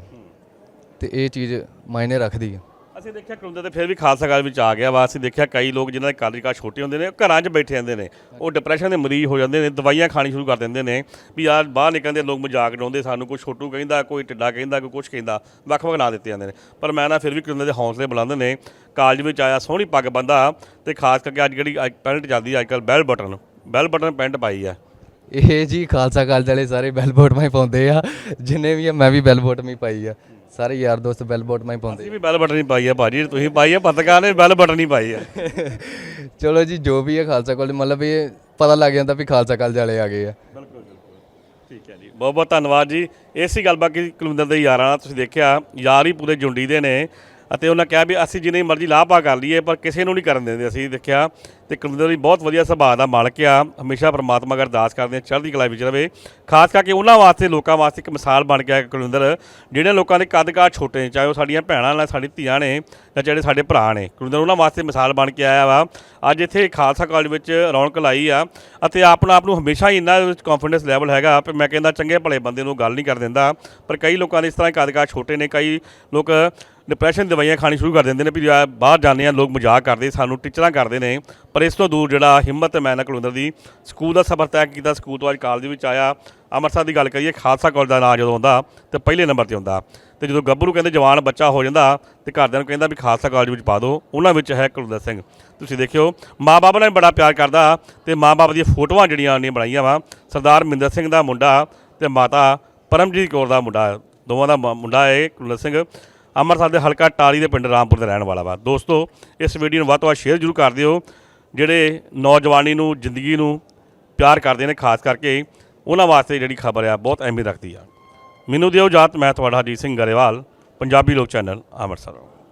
C: ਤੇ ਇਹ ਚੀਜ਼ ਮਾਇਨੇ ਰੱਖਦੀ ਆ।
A: ਅਸੀਂ ਦੇਖਿਆ ਕੁਲੰਦਰ ਤੇ ਫਿਰ ਵੀ ਖਾਲਸਾ ਕਾਲ ਵਿੱਚ ਆ ਗਿਆ ਵਾ। ਅਸੀਂ ਦੇਖਿਆ ਕਈ ਲੋਕ ਜਿਨ੍ਹਾਂ ਦੇ ਕਾਲਜ ਕਾ ਛੋਟੇ ਹੁੰਦੇ ਨੇ ਉਹ ਘਰਾਂ 'ਚ ਬੈਠੇ ਰਹਿੰਦੇ ਨੇ। ਉਹ ਡਿਪਰੈਸ਼ਨ ਦੇ ਮਰੀਜ਼ ਹੋ ਜਾਂਦੇ ਨੇ ਦਵਾਈਆਂ ਖਾਣੀ ਸ਼ੁਰੂ ਕਰ ਦਿੰਦੇ ਨੇ ਵੀ ਯਾਰ ਬਾਹਰ ਨਿਕਲਦੇ ਲੋਕ ਮਜ਼ਾਕ ਉਡਾਉਂਦੇ ਸਾਨੂੰ ਕੋਈ ਛੋਟੂ ਕਹਿੰਦਾ ਕੋਈ ਟਿੱਡਾ ਕਹਿੰਦਾ ਕੋਈ ਕੁਛ ਕਹਿੰਦਾ ਵੱਖ-ਵੱਖ ਨਾਂ ਦਿੱਤੇ ਜਾਂਦੇ ਨੇ। ਪਰ ਮੈਂ ਨਾ ਫਿਰ ਵੀ ਕੁਲੰਦਰ ਦੇ ਹੌਸਲੇ ਬੁਲੰਦ ਨੇ। ਕਾਲਜ ਵਿੱਚ ਆਇਆ ਸੋਹਣੀ ਪੱਗ ਬੰਦਾ ਤੇ ਖਾਸ ਕਰਕੇ ਅੱਜ ਜਿਹੜੀ ਪੈਂਟ ਚੱਲਦੀ ਅੱਜ ਕੱਲ bell bottom bell bottom pant ਪਾਈ ਆ।
C: ਇਹ ਜੀ ਖਾਲਸਾ ਕਾਲਜ ਵਾਲੇ ਸਾਰੇ ਬੈਲ ਬੋਟਮਾਂ ਹੀ ਪਾਉਂਦੇ ਆ ਜਿੰਨੇ ਵੀ ਆ ਮੈਂ ਵੀ ਬੈਲ ਬੋਟਮ ਹੀ ਪਾਈ ਆ। ਸਾਰੇ ਯਾਰ ਦੋਸਤ ਬੈਲ ਬੋਟਮਾਂ ਹੀ ਪਾਉਂਦੇ
A: ਅਸੀਂ ਵੀ ਬੈਲ ਬਟਨ ਹੀ ਪਾਈ ਆ ਭਾਜੀ ਤੁਸੀਂ ਪਾਈ ਆ ਪੱਤਰਕਾਰ ਨੇ ਬੈਲ ਬਟਨ ਹੀ ਪਾਈ ਆ। <laughs>
C: ਚਲੋ ਜੀ ਜੋ ਵੀ ਹੈ ਖਾਲਸਾ ਕਾਲਜ ਮਤਲਬ ਇਹ ਪਤਾ ਲੱਗ ਜਾਂਦਾ ਵੀ ਖਾਲਸਾ ਕਾਲਜ ਵਾਲੇ ਆ ਗਏ ਆ।
A: ਬਿਲਕੁਲ ਬਿਲਕੁਲ। ਠੀਕ ਹੈ ਜੀ। ਬਹੁਤ ਬਹੁਤ ਧੰਨਵਾਦ ਜੀ। ਇਸੇ ਗੱਲ ਬਾਕੀ ਕੁਲਵਿੰਦਰ ਦੇ ਯਾਰਾਂ ਤੁਸੀਂ ਦੇਖਿਆ ਯਾਰ ਹੀ ਪੂਰੇ ਜੁੰਡੀ ਦੇ ਨੇ। ਅਤੇ ਉਹਨਾਂ ਕਿਹਾ ਵੀ ਅਸੀਂ ਜਿੰਨੀ ਮਰਜ਼ੀ ਲਾਭਾ ਕਰ ਲਈਏ, ਪਰ ਕਿਸੇ ਨੂੰ ਨਹੀਂ ਕਰਨ ਦਿੰਦੇ। ਅਸੀਂ ਦੇਖਿਆ ਤੇ ਕੁਲਵਿੰਦਰ ਵੀ ਬਹੁਤ ਵਧੀਆ ਸੁਭਾਅ ਦਾ ਮਾਲਕ ਆ। ਹਮੇਸ਼ਾ ਪ੍ਰਮਾਤਮਾ ਅਗਰ ਅਰਦਾਸ ਕਰਦੇ ਹਾਂ ਚੜ੍ਹਦੀ ਕਲਾ ਵਿੱਚ ਰਵੇ। ਖਾਸ ਕਰਕੇ ਉਹਨਾਂ ਵਾਸਤੇ, ਲੋਕਾਂ ਵਾਸਤੇ ਇੱਕ ਮਿਸਾਲ ਬਣ ਗਿਆ ਕੁਲਵਿੰਦਰ। ਜਿਹੜੇ ਲੋਕਾਂ ਦੇ ਕੱਦ ਛੋਟੇ ਨੇ, ਚਾਹੇ ਉਹ ਸਾਡੀਆਂ ਭੈਣਾਂ ਨੇ, ਸਾਡੀ ਧੀਆਂ ਨੇ, ਜਾਂ ਜਿਹੜੇ ਸਾਡੇ ਭਰਾ ਨੇ। ਕੁਲਵਿੰਦਰ, ਉਹਨਾਂ ਵਾਸਤੇ ਮਿਸਾਲ ਬਣ ਕੇ ਆਇਆ ਵਾ। ਅੱਜ ਇੱਥੇ ਖਾਲਸਾ ਕਾਲਜ ਵਿੱਚ ਰੌਣਕ ਲਾਈ ਆ ਅਤੇ ਆਪਣਾ ਆਪ ਨੂੰ ਹਮੇਸ਼ਾ ਹੀ ਇੰਨਾ ਵਿੱਚ ਕੌਨਫੀਡੈਂਸ ਲੈਵਲ ਹੈਗਾ ਕਿ ਮੈਂ ਕਹਿੰਦਾ ਚੰਗੇ ਭਲੇ ਬੰਦੇ ਨੂੰ ਗੱਲ ਨਹੀਂ ਕਰ ਦਿੰਦਾ। ਪਰ ਕਈ ਲੋਕਾਂ ਦੇ ਇਸ ਤਰ੍ਹਾਂ ਕੱਦ ਕਾਠ ਛੋਟੇ ਨੇ, ਕਈ ਲੋਕ ਡਿਪਰੈਸ਼ਨ ਦਵਾਈਆਂ ਖਾਣੀ ਸ਼ੁਰੂ ਕਰ ਦਿੰਦੇ ਨੇ ਵੀ ਯਾਰ ਬਾਹਰ ਜਾਂਦੇ ਆ, ਲੋਕ ਮਜ਼ਾਕ ਕਰਦੇ, ਸਾਨੂੰ ਟੀਚਰਾਂ ਕਰਦੇ ਨੇ। ਪਰ ਇਸ ਤੋਂ ਦੂਰ ਜਿਹੜਾ ਹਿੰਮਤ ਮੈਂ ਨਾ ਕੁਲਵਿੰਦਰ ਦੀ, ਸਕੂਲ ਦਾ ਸਫ਼ਰ ਤੈਅ ਕੀਤਾ, ਸਕੂਲ ਤੋਂ ਅੱਜ ਕਾਲਜ ਵਿੱਚ ਆਇਆ। ਅੰਮ੍ਰਿਤਸਰ ਦੀ ਗੱਲ ਕਰੀਏ, ਖਾਲਸਾ ਕਾਲਜ ਦਾ ਨਾਂ ਜਦੋਂ ਆਉਂਦਾ, ਤੇ ਪਹਿਲੇ ਨੰਬਰ ਤੇ ਆਉਂਦਾ ਤੇ ਜਦੋਂ ਗੱਭਰੂ ਕਹਿੰਦੇ ਜਵਾਨ ਬੱਚਾ ਹੋ ਜਾਂਦਾ, ਤੇ ਘਰਦਿਆਂ ਨੂੰ ਕਹਿੰਦਾ ਵੀ ਖਾਲਸਾ ਕਾਲਜ ਵਿੱਚ ਪਾ ਦਿਓ ਉਹਨਾਂ ਵਿੱਚ ਹੈ ਕੁਲਵਿੰਦਰ ਸਿੰਘ। ਤੁਸੀਂ ਦੇਖਿਓ ਮਾਪੇ ਨਾਲ ਬੜਾ ਪਿਆਰ ਕਰਦਾ, ਤੇ ਮਾਪੇ ਦੀਆਂ ਫੋਟੋਆਂ ਜਿਹੜੀਆਂ ਉਹਨੇ ਬਣਾਈਆਂ ਵਾ, ਸਰਦਾਰ ਮਿੰਦਰ ਸਿੰਘ ਦਾ ਮੁੰਡਾ ਤੇ ਮਾਤਾ ਪਰਮਜੀਤ ਕੌਰ ਦਾ ਮੁੰਡਾ, ਦੋਵਾਂ ਦਾ ਮ- ਮੁੰਡਾ ਹੈ ਕੁਲਵਿੰਦਰ ਸਿੰਘ। ਅੰਮ੍ਰਿਤਸਰ ਦੇ ਹਲਕਾ ਟਾਰੀ ਦੇ ਪਿੰਡ ਰਾਮਪੁਰ ਦਾ ਰਹਿਣ ਵਾਲਾ ਵਾ। ਦੋਸਤੋ, ਇਸ ਵੀਡੀਓ ਨੂੰ ਵੱਧ ਤੋਂ ਵੱਧ ਸ਼ੇਅਰ ਜ਼ਰੂਰ ਕਰ ਦਿਓ। ਜਿਹੜੇ ਨੌਜਵਾਨੀ ਨੂੰ, ਜ਼ਿੰਦਗੀ ਨੂੰ ਪਿਆਰ ਕਰਦੇ ਨੇ, ਖਾਸ ਕਰਕੇ ਉਹਨਾਂ ਵਾਸਤੇ ਜਿਹੜੀ ਖਬਰ ਆ, ਬਹੁਤ ਅਹਿਮੀਅਤ ਰੱਖਦੀ ਆ। ਮੈਨੂੰ ਦਿਓ ਜਾਤ ਮੈਂ ਤੁਹਾਡਾ ਹਰਜੀਤ ਸਿੰਘ ਗਰੇਵਾਲ, ਪੰਜਾਬੀ ਲੋਕ ਚੈਨਲ, ਅੰਮ੍ਰਿਤਸਰ।